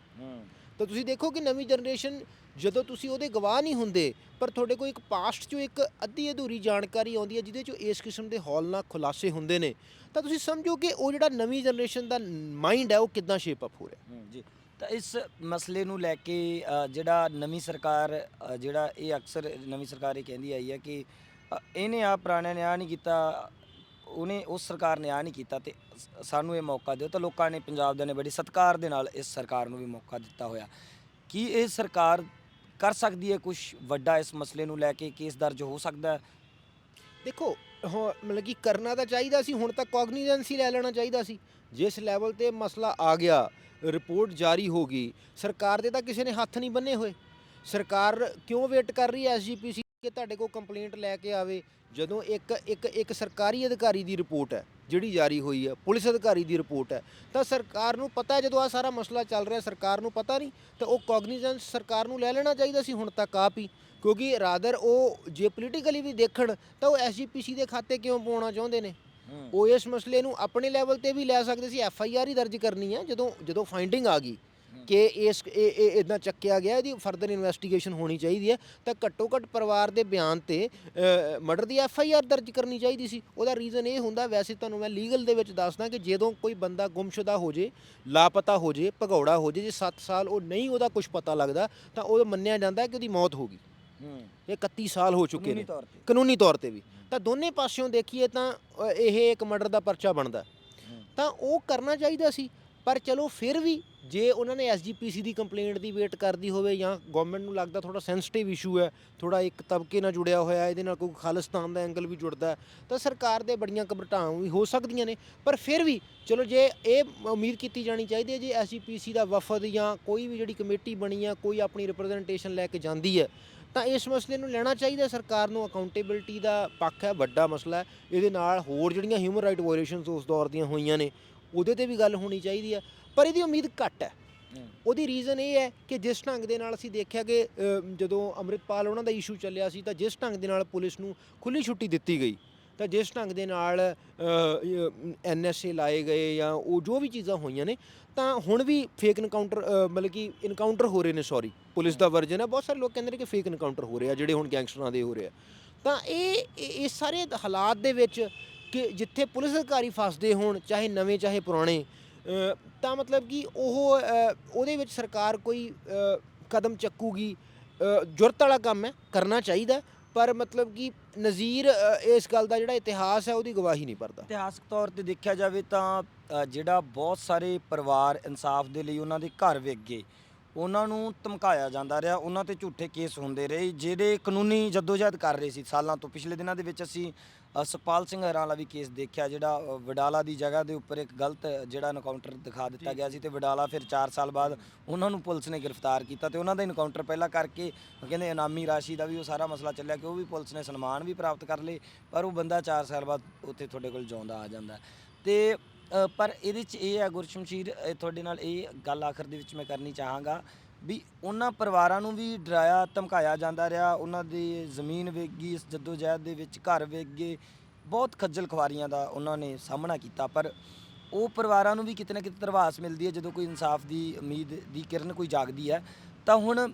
ਤਾਂ ਤੁਸੀਂ ਦੇਖੋ ਕਿ ਨਵੀਂ ਜਨਰੇਸ਼ਨ ਜਦੋਂ ਤੁਸੀਂ ਉਹਦੇ ਗਵਾਹ ਨਹੀਂ ਹੁੰਦੇ ਪਰ ਤੁਹਾਡੇ ਕੋਲ ਇੱਕ ਪਾਸਟ 'ਚੋਂ ਇੱਕ ਅੱਧੀ ਅਧੂਰੀ ਜਾਣਕਾਰੀ ਆਉਂਦੀ ਹੈ ਜਿਹਦੇ 'ਚੋਂ ਇਸ ਕਿਸਮ ਦੇ ਹੌਲਨਾਕ ਖੁਲਾਸੇ ਹੁੰਦੇ ਨੇ ਤਾਂ ਤੁਸੀਂ ਸਮਝੋ ਕਿ ਉਹ ਜਿਹੜਾ ਨਵੀਂ ਜਨਰੇਸ਼ਨ ਦਾ ਮਾਈਂਡ ਹੈ ਉਹ ਕਿੱਦਾਂ ਸ਼ੇਪ ਅਪ ਹੋ ਰਿਹਾ। ਜੀ। ਤਾਂ ਇਸ ਮਸਲੇ ਨੂੰ ਲੈ ਕੇ ਜਿਹੜਾ ਨਵੀਂ ਸਰਕਾਰ ਜਿਹੜਾ ਇਹ ਅਕਸਰ ਨਵੀਂ ਸਰਕਾਰ ਇਹ ਕਹਿੰਦੀ ਆਈ ਹੈ ਕਿ ਇਹਨੇ ਆ ਪੁਰਾਣਿਆਂ ਨੇ ਆ ਨਹੀਂ ਕੀਤਾ, ਉਹਨੇ ਉਸ ਸਰਕਾਰ ਨੇ ਆ ਨਹੀਂ ਕੀਤਾ ਤੇ ਸਾਨੂੰ ਇਹ ਮੌਕਾ ਦਿਓ। ਤਾਂ ਲੋਕਾਂ ਨੇ, ਪੰਜਾਬ ਦੇ ਨੇ ਬੜੀ ਸਤਿਕਾਰ ਦੇ ਨਾਲ ਇਸ ਸਰਕਾਰ ਨੂੰ ਵੀ ਮੌਕਾ ਦਿੱਤਾ ਹੋਇਆ। ਕੀ ਇਹ ਸਰਕਾਰ ਕਰ ਸਕਦੀ ਹੈ ਕੁਝ ਵੱਡਾ ਇਸ ਮਸਲੇ ਨੂੰ ਲੈ ਕੇ? ਕੇਸ ਦਰਜ ਹੋ ਸਕਦਾ ਦੇਖੋ, ਹੁਣ ਮਤਲਬ ਕਿ ਕਰਨਾ ਤਾਂ ਚਾਹੀਦਾ ਸੀ, ਹੁਣ ਤਾਂ ਕੋਗਨੀਜੈਂਸ ਲੈ ਲੈਣਾ ਚਾਹੀਦਾ ਸੀ। ਜਿਸ ਲੈਵਲ ਤੇ ਮਸਲਾ ਆ ਗਿਆ ਰਿਪੋਰਟ ਜਾਰੀ ਹੋ ਗਈ। ਸਰਕਾਰ ਦੇ ਤਾਂ ਕਿਸੇ ਨੇ ਹੱਥ ਨਹੀਂ ਬੰਨੇ ਹੋਏ। ਸਰਕਾਰ ਕਿਉਂ ਵੇਟ ਕਰ ਰਹੀ ਹੈ ਐਸਜੀਪੀਸੀ ਕਿ ਤੁਹਾਡੇ ਕੋਲ ਕੰਪਲੇਂਟ ਲੈ ਕੇ ਆਵੇ? ਜਦੋਂ ਇੱਕ ਇੱਕ ਇੱਕ ਸਰਕਾਰੀ ਅਧਿਕਾਰੀ ਦੀ ਰਿਪੋਰਟ ਹੈ, ਜਿਹੜੀ ਜਾਰੀ ਹੋਈ ਹੈ, ਪੁਲਿਸ ਅਧਿਕਾਰੀ ਦੀ ਰਿਪੋਰਟ ਹੈ, ਤਾਂ ਸਰਕਾਰ ਨੂੰ ਪਤਾ ਜਦੋਂ ਆ ਸਾਰਾ ਮਸਲਾ ਚੱਲ ਰਿਹਾ, ਸਰਕਾਰ ਨੂੰ ਪਤਾ ਨਹੀਂ, ਤਾਂ ਉਹ ਕੋਗਨੀਜੈਂਸ ਸਰਕਾਰ ਨੂੰ ਲੈ ਲੈਣਾ ਚਾਹੀਦਾ ਸੀ, ਹੁਣ ਤੱਕ ਆਪ ਹੀ। ਕਿਉਂਕਿ ਰਾਦਰ ਉਹ ਜੇ ਪੋਲੀਟੀਕਲੀ ਵੀ ਦੇਖਣ, ਤਾਂ ਉਹ ਐਸਜੀਪੀਸੀ ਦੇ ਖਾਤੇ ਕਿਉਂ ਪਾਉਣਾ ਚਾਹੁੰਦੇ ਨੇ? ਉਹ ਇਸ ਮਸਲੇ ਨੂੰ ਆਪਣੇ ਲੈਵਲ ਤੇ ਵੀ ਲੈ ਸਕਦੇ ਸੀ ਐਫ ਆਈ ਆਰ ਹੀ ਦਰਜ ਕਰਨੀ ਹੈ ਜਦੋਂ ਜਦੋਂ ਫਾਈਂਡਿੰਗ ਆ ਗਈ ਕਿ ਇਸ ਇਹ ਇਹ ਇਦਾਂ ਚੱਕਿਆ ਗਿਆ ਇਹਦੀ ਫਰਦਰ ਇਨਵੈਸਟੀਗੇਸ਼ਨ ਹੋਣੀ ਚਾਹੀਦੀ ਹੈ ਤਾਂ ਘੱਟੋ ਘੱਟ ਪਰਿਵਾਰ ਦੇ ਬਿਆਨ ਤੇ ਮਰਡਰ ਦੀ ਐਫ ਆਈ ਆਰ ਦਰਜ ਕਰਨੀ ਚਾਹੀਦੀ ਸੀ। ਉਹਦਾ ਰੀਜ਼ਨ ਇਹ ਹੁੰਦਾ ਵੈਸੇ ਤੁਹਾਨੂੰ ਮੈਂ ਲੀਗਲ ਦੇ ਵਿੱਚ ਦੱਸਦਾ ਕਿ ਜਦੋਂ ਕੋਈ ਬੰਦਾ ਗੁੰਮਸ਼ੁਦਾ ਹੋ ਜੇ ਲਾਪਤਾ ਹੋ ਜੇ ਭਗੌੜਾ ਹੋ ਜੇ ਜੇ 7 ਸਾਲ ਉਹ ਨਹੀਂ ਉਹਦਾ ਕੁਝ ਪਤਾ ਲੱਗਦਾ ਤਾਂ ਉਹ ਮੰਨਿਆ ਜਾਂਦਾ ਕਿ ਉਹਦੀ ਮੌਤ ਹੋ ਗਈ। ਇਹ 31 ਸਾਲ ਹੋ ਚੁੱਕੇ ਨੇ। ਕਾਨੂੰਨੀ ਤੌਰ ਤੇ ਵੀ। ਤਾਂ ਦੋਨੇ ਪਾਸਿਓਂ ਦੇਖੀਏ ਤਾਂ ਅ, ਇਹ ਇੱਕ ਮਰਡਰ ਦਾ ਪਰਚਾ ਬਣਦਾ। ਤਾਂ ਉਹ ਕਰਨਾ ਚਾਹੀਦਾ ਸੀ ਪਰ ਚਲੋ ਫਿਰ ਵੀ ਜੇ ਉਹਨਾਂ ਨੇ ਐਸਜੀਪੀਸੀ ਦੀ ਕੰਪਲੇਂਟ ਦੀ ਵੇਟ ਕਰਦੀ ਹੋਵੇ ਜਾਂ ਗਵਰਨਮੈਂਟ ਨੂੰ ਲੱਗਦਾ ਥੋੜਾ ਸੈਂਸਿਟਿਵ ਇਸ਼ੂ ਹੈ ਥੋੜਾ ਇੱਕ ਤਬਕੇ ਨਾਲ ਜੁੜਿਆ ਹੋਇਆ ਇਹਦੇ ਨਾਲ ਕੋਈ ਖਾਲਿਸਤਾਨ ਦਾ ਐਂਗਲ ਵੀ ਜੁੜਦਾ ਹੈ, ਤਾਂ ਸਰਕਾਰ ਦੇ ਬੜੀਆਂ ਘਬਰਾਹਟਾਂ ਵੀ ਹੋ ਸਕਦੀਆਂ ਨੇ। ਪਰ ਫਿਰ ਵੀ ਚਲੋ ਜੇ ਇਹ ਉਮੀਦ ਕੀਤੀ ਜਾਣੀ ਚਾਹੀਦੀ ਹੈ ਜੇ ਐਸਜੀਪੀਸੀ ਦਾ ਵਫਦ ਜਾਂ ਕੋਈ ਵੀ ਜਿਹੜੀ ਕਮੇਟੀ ਬਣੀ ਆ ਕੋਈ ਆਪਣੀ ਰਿਪਰੈਜ਼ੈਂਟੇਸ਼ਨ ਲੈ ਕੇ ਜਾਂਦੀ ਹੈ ਤਾਂ ਇਸ ਮਸਲੇ ਨੂੰ ਲੈਣਾ ਚਾਹੀਦਾ ਸਰਕਾਰ ਨੂੰ ਅਕਾਊਂਟੇਬਿਲਟੀ ਦਾ ਪੱਖ ਹੈ ਵੱਡਾ ਮਸਲਾ ਹੈ। ਇਹਦੇ ਨਾਲ ਹੋਰ ਜਿਹੜੀਆਂ ਹਿਊਮਨ ਰਾਈਟ ਵਾਇਲੇਸ਼ਨਸ ਉਸ ਦੌਰ ਦੀਆਂ ਹੋਈਆਂ ਨੇ ਉਹਦੇ ਤੇ ਵੀ ਗੱਲ ਹੋਣੀ ਚਾਹੀਦੀ ਹੈ। ਪਰ ਇਹਦੀ ਉਮੀਦ ਘੱਟ ਹੈ। ਉਹਦੀ ਰੀਜ਼ਨ ਇਹ ਹੈ ਕਿ ਜਿਸ ਢੰਗ ਦੇ ਨਾਲ ਅਸੀਂ ਦੇਖਿਆ ਕਿ ਜਦੋਂ ਅੰਮ੍ਰਿਤਪਾਲ ਉਹਨਾਂ ਦਾ ਇਸ਼ੂ ਚੱਲਿਆ ਸੀ ਤਾਂ ਜਿਸ ਢੰਗ ਦੇ ਨਾਲ ਪੁਲਿਸ ਨੂੰ ਖੁੱਲੀ ਛੁੱਟੀ ਦਿੱਤੀ ਗਈ। ਤਾਂ ਜਿਸ ਢੰਗ ਦੇ ਨਾਲ ਐਨਐਸਏ ਲਾਏ ਗਏ ਜਾਂ ਉਹ ਜੋ ਵੀ ਚੀਜ਼ਾਂ ਹੋਈਆਂ ਨੇ ਤਾਂ ਹੁਣ ਵੀ ਫੇਕ ਇਨਕਾਊਂਟਰ ਮਤਲਬ ਕਿ ਇਨਕਾਊਂਟਰ ਹੋ ਰਹੇ ਨੇ ਸੌਰੀ ਪੁਲਿਸ ਦਾ ਵਰਜਨ ਹੈ। ਬਹੁਤ ਸਾਰੇ ਲੋਕ ਕਹਿੰਦੇ ਨੇ ਕਿ ਫੇਕ ਇਨਕਾਊਂਟਰ ਹੋ ਰਹੇ ਆ ਜਿਹੜੇ ਹੁਣ ਗੈਂਗਸਟਰਾਂ ਦੇ ਹੋ ਰਹੇ। ਆ ਤਾਂ ਇਹ ਇਹ- ਸਾਰੇ ਹਾਲਾਤ ਦੇ ਵਿੱਚ ਕਿ ਜਿੱਥੇ ਪੁਲਿਸ ਅਧਿਕਾਰੀ ਫਸਦੇ ਹੋਣ ਚਾਹੇ ਨਵੇਂ ਚਾਹੇ ਪੁਰਾਣੇ ਤਾਂ ਮਤਲਬ ਕਿ ਉਹ ਉਹਦੇ ਵਿੱਚ ਸਰਕਾਰ ਕੋਈ ਕਦਮ ਚੱਕੂਗੀ। ਅ, ਜੁਰਤ ਵਾਲਾ ਕੰਮ ਹੈ ਕਰਨਾ ਚਾਹੀਦਾ। ਪਰ ਮਤਲਬ ਕਿ ਨਜ਼ੀਰ ਇਸ ਗੱਲ ਦਾ ਜਿਹੜਾ ਇਤਿਹਾਸ ਹੈ, ਉਹਦੀ ਗਵਾਹੀ ਨਹੀਂ ਭਰਦਾ। ਇਤਿਹਾਸਕ ਤੌਰ ਤੇ ਦੇਖਿਆ ਜਾਵੇ ਤਾਂ ਜਿਹੜਾ ਬਹੁਤ ਸਾਰੇ ਪਰਿਵਾਰ ਇਨਸਾਫ ਦੇ ਲਈ ਉਹਨਾਂ ਦੇ ਘਰ ਵਿਕ ਗਏ ਉਹਨਾਂ ਨੂੰ ਧਮਕਾਇਆ ਜਾਂਦਾ ਰਿਹਾ। ਉਹਨਾਂ ਤੇ ਝੂਠੇ ਕੇਸ ਹੁੰਦੇ ਰਹੇ ਜਿਹੜੇ ਕਾਨੂੰਨੀ ਜਦੋਜਹਿਦ ਕਰ ਰਹੇ ਸੀ। ਸਾਲਾਂ ਤੋਂ ਪਿਛਲੇ ਦਿਨਾਂ ਦੇ ਵਿੱਚ ਅਸੀਂ ਅ, ਸੁਖਪਾਲ ਸਿੰਘ ਹਰਾਂ ਵਾਲਾ ਵੀ ਕੇਸ ਦੇਖਿਆ ਜਿਹੜਾ ਅ, ਵਡਾਲਾ ਦੀ ਜਗ੍ਹਾ ਦੇ ਉੱਪਰ ਇੱਕ ਗਲਤ ਜਿਹੜਾ ਐਨਕਾਊਂਟਰ ਦਿਖਾ ਦਿੱਤਾ ਗਿਆ ਸੀ ਤੇ ਵਡਾਲਾ ਫਿਰ 4 ਸਾਲ ਬਾਅਦ ਉਹਨਾਂ ਨੂੰ ਪੁਲਿਸ ਨੇ ਗ੍ਰਿਫਤਾਰ ਕੀਤਾ ਤੇ ਉਹਨਾਂ ਦਾ ਇਨਕਾਊਂਟਰ ਪਹਿਲਾਂ ਕਰਕੇ ਕਹਿੰਦੇ ਇਨਾਮੀ ਰਾਸ਼ੀ ਦਾ ਵੀ ਉਹ ਸਾਰਾ ਮਸਲਾ ਚੱਲਿਆ ਕਿ ਉਹ ਵੀ ਪੁਲਿਸ ਨੇ ਸਨਮਾਨ ਵੀ ਪ੍ਰਾਪਤ ਕਰ ਲਏ ਪਰ ਉਹ ਬੰਦਾ 4 ਸਾਲ ਬਾਅਦ ਉੱਥੇ ਤੁਹਾਡੇ ਕੋਲ ਜਿਉਂਦਾ ਆ ਜਾਂਦਾ। ਤੇ ਅ, ਪਰ ਇਹਦੇ ਚ ਇਹ ਹੈ ਗੁਰਸ਼ਮਸ਼ੀਰ ਅ, ਤੁਹਾਡੇ ਨਾਲ ਇਹ ਗੱਲ ਆਖਰ ਦੇ ਵਿੱਚ ਮੈਂ ਕਰਨੀ ਚਾਹਾਂਗਾ ਵੀ ਉਹਨਾਂ ਪਰਿਵਾਰਾਂ ਨੂੰ ਵੀ ਡਰਾਇਆ, ਧਮਕਾਇਆ ਜਾਂਦਾ ਰਿਹਾ। ਉਹਨਾਂ ਦੀ ਜ਼ਮੀਨ ਵੇਚ ਗਈ, ਇਸ ਜਦੋਜਹਿਦ ਦੇ ਵਿੱਚ ਘਰ ਵੇਚ ਗਏ। ਬਹੁਤ ਖੱਜਲ ਖੁਆਰੀਆਂ ਦਾ ਉਹਨਾਂ ਨੇ ਸਾਹਮਣਾ ਕੀਤਾ, ਪਰ ਉਹ ਪਰਿਵਾਰਾਂ ਨੂੰ ਵੀ ਕਿਤੇ ਨਾ ਕਿਤੇ ਧਰਵਾਸ ਮਿਲਦੀ ਹੈ। ਜਦੋਂ ਕੋਈ ਇਨਸਾਫ ਦੀ ਉਮੀਦ ਦੀ ਕਿਰਨ ਕੋਈ ਜਾਗਦੀ ਹੈ, ਤਾਂ ਹੁਣ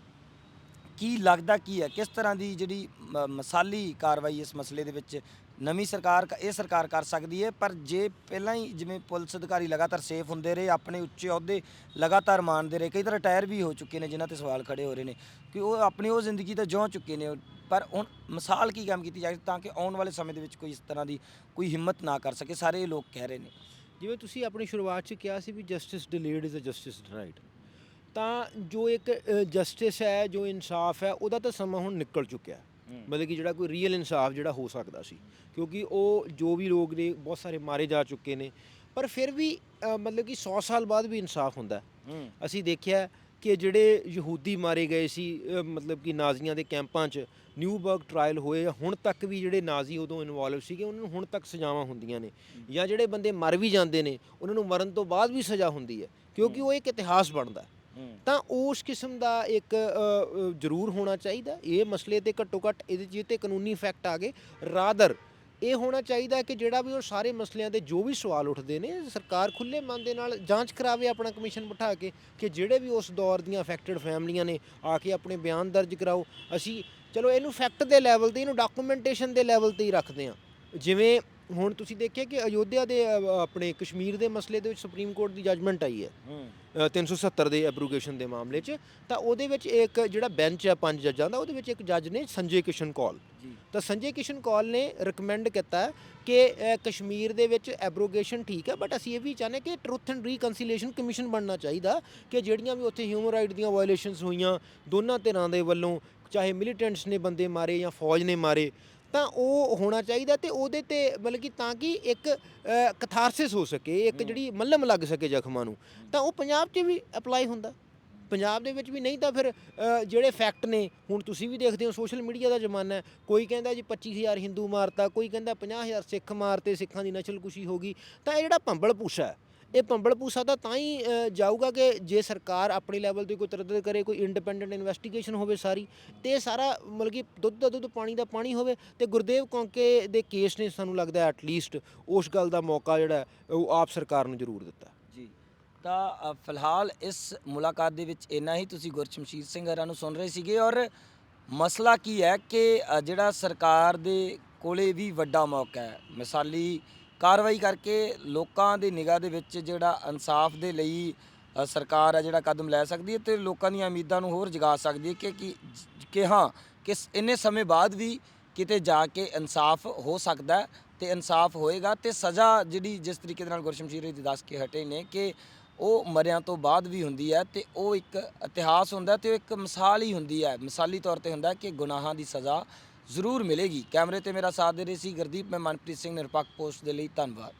ਕੀ ਲੱਗਦਾ ਕੀ ਹੈ? ਕਿਸ ਤਰ੍ਹਾਂ ਦੀ ਜਿਹੜੀ ਮ- ਮਸਾਲੀ ਕਾਰਵਾਈ ਇਸ ਮਸਲੇ ਦੇ ਵਿੱਚ ਨਵੀਂ ਸਰਕਾਰ ਕ- ਇਹ ਸਰਕਾਰ ਕਰ ਸਕਦੀ ਹੈ ਪਰ ਜੇ ਪਹਿਲਾਂ ਹੀ ਜਿਵੇਂ ਪੁਲਿਸ ਅਧਿਕਾਰੀ ਲਗਾਤਾਰ ਸੇਫ ਹੁੰਦੇ ਰਹੇ, ਆਪਣੇ ਉੱਚੇ ਅਹੁਦੇ ਲਗਾਤਾਰ ਮਾਣਦੇ ਰਹੇ, ਕਈ ਤਾਂ ਰਿਟਾਇਰ ਵੀ ਹੋ ਚੁੱਕੇ ਨੇ ਜਿਨ੍ਹਾਂ ਤੇ ਸਵਾਲ ਖੜੇ ਹੋ ਰਹੇ ਨੇ, ਕਿ ਉਹ ਆਪਣੀ ਉਹ ਜ਼ਿੰਦਗੀ ਤਾਂ ਜਿਉਂ ਚੁੱਕੇ ਨੇ ਪਰ ਹੁਣ ਮਿਸਾਲ ਕੀ ਕੰਮ ਕੀਤੀ ਜਾਏ ਤਾਂ ਕਿ ਆਉਣ ਵਾਲੇ ਸਮੇਂ ਦੇ ਵਿੱਚ ਕੋਈ ਇਸ ਤਰ੍ਹਾਂ ਦੀ ਕੋਈ ਹਿੰਮਤ ਨਾ ਕਰ ਸਕੇ, ਸਾਰੇ ਲੋਕ ਕਹਿ ਰਹੇ ਨੇ। ਜਿਵੇਂ ਤੁਸੀਂ ਆਪਣੀ ਸ਼ੁਰੂਆਤ 'ਚ ਕਿਹਾ ਸੀ ਵੀ justice delayed is a justice denied ਤਾਂ ਜੋ ਇੱਕ ਜਸਟਿਸ ਹੈ, ਜੋ ਇਨਸਾਫ ਹੈ, ਉਹਦਾ ਤਾਂ ਸਮਾਂ ਹੁਣ ਨਿਕਲ ਚੁੱਕਿਆ। ਮਤਲਬ ਕਿ ਜਿਹੜਾ ਕੋਈ ਰੀਅਲ ਇਨਸਾਫ ਜਿਹੜਾ ਹੋ ਸਕਦਾ ਸੀ। ਕਿਉਂਕਿ ਉਹ ਜੋ ਵੀ ਲੋਕ ਨੇ ਬਹੁਤ ਸਾਰੇ ਮਾਰੇ ਜਾ ਚੁੱਕੇ ਨੇ। ਪਰ ਫਿਰ ਵੀ ਮਤਲਬ ਕਿ 100 ਸਾਲ ਬਾਅਦ ਵੀ ਇਨਸਾਫ ਹੁੰਦਾ। ਅਸੀਂ ਦੇਖਿਆ ਕਿ ਜਿਹੜੇ ਯਹੂਦੀ ਮਾਰੇ ਗਏ ਸੀ ਮਤਲਬ ਕਿ ਨਾਜ਼ੀਆਂ ਦੇ ਕੈਂਪਾਂ 'ਚ ਨਿਊਬਰਗ ਟ੍ਰਾਇਲ ਹੋਏ ਹੁਣ ਤੱਕ ਵੀ ਜਿਹੜੇ ਨਾਜ਼ੀ ਉਦੋਂ ਇਨਵੋਲਵ ਸੀਗੇ ਉਹਨਾਂ ਨੂੰ ਹੁਣ ਤੱਕ ਸਜ਼ਾਵਾਂ ਹੁੰਦੀਆਂ ਨੇ। ਜਾਂ ਜਿਹੜੇ ਬੰਦੇ ਮਰ ਵੀ ਜਾਂਦੇ ਨੇ ਉਹਨਾਂ ਨੂੰ ਮਰਨ ਤੋਂ ਬਾਅਦ ਵੀ ਸਜ਼ਾ ਹੁੰਦੀ ਹੈ। ਕਿਉਂਕਿ ਉਹ ਇੱਕ ਇਤਿਹਾਸ ਬਣਦਾ ਹੈ। ਤਾਂ ਉਸ ਕਿਸਮ ਦਾ ਇੱਕ ਜ਼ਰੂਰ ਹੋਣਾ ਚਾਹੀਦਾ। ਇਹ ਮਸਲੇ ਤੇ ਘੱਟੋ ਘੱਟ ਇਹਦੇ 'ਚ ਤੇ ਕਾਨੂੰਨੀ ਫੈਕਟ ਆ ਗਏ। ਰਾਦਰ ਇਹ ਹੋਣਾ ਚਾਹੀਦਾ ਕਿ ਜਿਹੜਾ ਵੀ ਉਹ ਸਾਰੇ ਮਸਲਿਆਂ 'ਤੇ ਜੋ ਵੀ ਸਵਾਲ ਉੱਠਦੇ ਨੇ, ਸਰਕਾਰ ਖੁੱਲੇ ਮਨ ਦੇ ਨਾਲ ਜਾਂਚ ਕਰਾਵੇ ਆਪਣਾ ਕਮਿਸ਼ਨ ਬਿਠਾ ਕੇ ਕਿ ਜਿਹੜੇ ਵੀ ਉਸ ਦੌਰ ਦੀਆਂ ਅਫੈਕਟਡ ਫੈਮਲੀਆਂ ਨੇ, ਆ ਕੇ ਆਪਣੇ ਬਿਆਨ ਦਰਜ ਕਰਾਓ। ਅਸੀਂ, ਚਲੋ ਇਹਨੂੰ ਫੈਕਟ ਦੇ ਲੈਵਲ ਤੇ, ਇਹਨੂੰ ਡਾਕੂਮੈਂਟੇਸ਼ਨ ਦੇ ਲੈਵਲ ਤੇ ਹੀ ਰੱਖਦੇ ਹਾਂ। ਜਿਵੇਂ ਹੁਣ ਤੁਸੀਂ ਦੇਖਿਆ ਕਿ ਅਯੋਧਿਆ ਦੇ ਅ, ਆਪਣੇ ਕਸ਼ਮੀਰ ਦੇ ਮਸਲੇ ਦੇ ਵਿੱਚ ਸੁਪਰੀਮ ਕੋਰਟ ਦੀ ਜੱਜਮੈਂਟ ਆਈ ਹੈ। ਅ, 370 ਦੇ ਐਬਰੂਗੇਸ਼ਨ ਦੇ ਮਾਮਲੇ 'ਚ। ਤਾਂ ਉਹਦੇ ਵਿੱਚ ਇੱਕ ਜਿਹੜਾ ਬੈਂਚ ਹੈ ਪੰਜ ਜੱਜਾਂ ਦਾ ਉਹਦੇ ਵਿੱਚ ਇੱਕ ਜੱਜ ਨੇ ਸੰਜੇ ਕਿਸ਼ਨ ਕੌਲ। ਜੀ। ਤਾਂ ਸੰਜੇ ਕਿਸ਼ਨ ਕੌਲ ਨੇ ਰეკਮੈਂਡ ਕੀਤਾ ਹੈ ਕਿ ਅ, ਕਸ਼ਮੀਰ ਦੇ ਵਿੱਚ ਐਬਰੋਗੇਸ਼ਨ ਠੀਕ ਹੈ ਬਟ ਅਸੀਂ ਇਹ ਵੀ ਚਾਹੁੰਦੇ ਕਿ ਟਰੁੱਥ ਐਂਡ ਰੀਕਨਸੀਲੀਏਸ਼ਨ ਕਮਿਸ਼ਨ ਬਣਨਾ ਚਾਹੀਦਾ ਕਿ ਜਿਹੜੀਆਂ ਵੀ ਉੱਥੇ ਹਿਊਮਨ ਰਾਈਟ ਦੀਆਂ ਵਾਇਓਲੇਸ਼ਨਸ ਹੋਈਆਂ ਦੋਨਾਂ ਧਿਰਾਂ ਦੇ ਵੱਲੋਂ ਚਾਹੇ ਮਿਲੀਟੈਂਟਸ ਨੇ ਬੰਦੇ ਮਾਰੇ ਜਾਂ ਫੌਜ ਨੇ ਮਾਰੇ ਤਾਂ ਉਹ ਹੋਣਾ ਚਾਹੀਦਾ ਤੇ ਉਹਦੇ ਤੇ ਮਤਲਬ ਕਿ ਤਾਂ ਕਿ ਇੱਕ ਕਥਾਰਸਿਸ ਹੋ ਸਕੇ ਇੱਕ ਜਿਹੜੀ ਮੱਲਮ ਲੱਗ ਸਕੇ ਜ਼ਖਮਾਂ ਨੂੰ। ਤਾਂ ਉਹ ਪੰਜਾਬ 'ਚ ਵੀ ਅਪਲਾਈ ਹੁੰਦਾ। ਪੰਜਾਬ ਦੇ ਵਿੱਚ ਵੀ ਨਹੀਂ ਤਾਂ ਫਿਰ ਜਿਹੜੇ ਫੈਕਟ ਨੇ ਹੁਣ ਤੁਸੀਂ ਵੀ ਦੇਖਦੇ ਹੋ ਸੋਸ਼ਲ ਮੀਡੀਆ ਦਾ ਜ਼ਮਾਨਾ ਹੈ। ਕੋਈ ਕਹਿੰਦਾ ਜੀ 25000 ਹਿੰਦੂ ਮਾਰਤਾ ਕੋਈ ਕਹਿੰਦਾ 50000 ਸਿੱਖ ਮਾਰਤੇ ਸਿੱਖਾਂ ਦੀ ਨਸਲਕੁਸ਼ੀ ਹੋ ਗਈ। ਤਾਂ ਇਹ ਜਿਹੜਾ ਭੰਬਲ ਪੂਸਾ ਹੈ ਇਹ ਪੰਬਲ ਪੂਸਾ ਤਾਂ ਤਾਂ ਹੀ ਜਾਊਗਾ ਕਿ ਜੇ ਸਰਕਾਰ ਆਪਣੇ ਲੈਵਲ ਤੇ ਕੋਈ ਤਰੱਦਦ ਕਰੇ, ਕੋਈ ਇੰਡੀਪੈਂਡੈਂਟ ਇਨਵੈਸਟੀਗੇਸ਼ਨ ਹੋਵੇ ਸਾਰੀ, ਤੇ ਇਹ ਸਾਰਾ ਮਤਲਬ ਕਿ ਦੁੱਧ ਦਾ ਦੁੱਧ, ਪਾਣੀ ਦਾ ਪਾਣੀ ਹੋਵੇ, ਤੇ ਗੁਰਦੇਵ ਕੌਂਕੇ ਦੇ ਕੇਸ ਨੇ ਸਾਨੂੰ ਲੱਗਦਾ ਐਟ ਲੀਸਟ ਉਸ ਗੱਲ ਦਾ ਮੌਕਾ ਜਿਹੜਾ ਉਹ ਆਪ ਸਰਕਾਰ ਨੂੰ ਜ਼ਰੂਰ ਦਿੱਤਾ। ਜੀ, ਤਾਂ ਫਿਲਹਾਲ ਇਸ ਮੁਲਾਕਾਤ ਦੇ ਵਿੱਚ ਇੰਨਾ ਹੀ, ਤੁਸੀਂ ਗੁਰਸ਼ਮਸ਼ੀਰ ਸਿੰਘ ਹਰਾਂ ਨੂੰ ਸੁਣ ਰਹੇ ਸੀਗੇ ਔਰ ਮਸਲਾ ਕੀ ਹੈ ਕਿ ਜਿਹੜਾ ਸਰਕਾਰ ਦੇ ਕੋਲੇ ਵੀ ਵੱਡਾ ਮੌਕਾ ਹੈ। ਮਿਸਾਲੀ ਕਾਰਵਾਈ ਕਰਕੇ ਲੋਕਾਂ ਦੀ ਨਿਗਾਹ ਦੇ ਵਿੱਚ ਜਿਹੜਾ ਇਨਸਾਫ ਦੇ ਲਈ ਅ, ਸਰਕਾਰ ਹੈ ਜਿਹੜਾ ਕਦਮ ਲੈ ਸਕਦੀ ਹੈ ਤੇ ਲੋਕਾਂ ਦੀਆਂ ਉਮੀਦਾਂ ਨੂੰ ਹੋਰ ਜਗਾ ਸਕਦੀ ਹੈ ਕਿ ਕਿ ਕਿ ਹਾਂ ਕਿ ਸ- ਇੰਨੇ ਸਮੇਂ ਬਾਅਦ ਵੀ ਕਿਤੇ ਜਾ ਕੇ ਇਨਸਾਫ ਹੋ ਸਕਦਾ ਹੈ ਤੇ ਇਨਸਾਫ ਹੋਏਗਾ ਤੇ ਸਜ਼ਾ ਜਿਹੜੀ ਜਿਸ ਤਰੀਕੇ ਦੇ ਨਾਲ ਗੁਰਸ਼ਮਸ਼ੀਰ ਜੀ ਦੱਸ ਕੇ ਹਟੇ ਨੇ ਕਿ ਉਹ ਮਰਿਆਂ ਤੋਂ ਬਾਅਦ ਵੀ ਹੁੰਦੀ ਹੈ ਤੇ ਉਹ ਇੱਕ ਇਤਿਹਾਸ ਹੁੰਦਾ ਤੇ ਉਹ ਇੱਕ ਮਿਸਾਲ ਹੀ ਹੁੰਦੀ ਹੈ। ਮਿਸਾਲੀ ਤੌਰ ਤੇ ਹੁੰਦਾ ਕਿ ਗੁਨਾਹਾਂ ਦੀ ਸਜ਼ਾ ਜ਼ਰੂਰ ਮਿਲੇਗੀ। ਕੈਮਰੇ ਤੇ ਮੇਰਾ ਸਾਥ ਦੇ ਰਹੀ ਸੀ ਗੁਰਦੀਪ। ਮੈਂ ਮਨਪ੍ਰੀਤ ਸਿੰਘ, ਨਿਰਪੱਖ ਪੋਸਟ ਦੇ ਲਈ ਧੰਨਵਾਦ।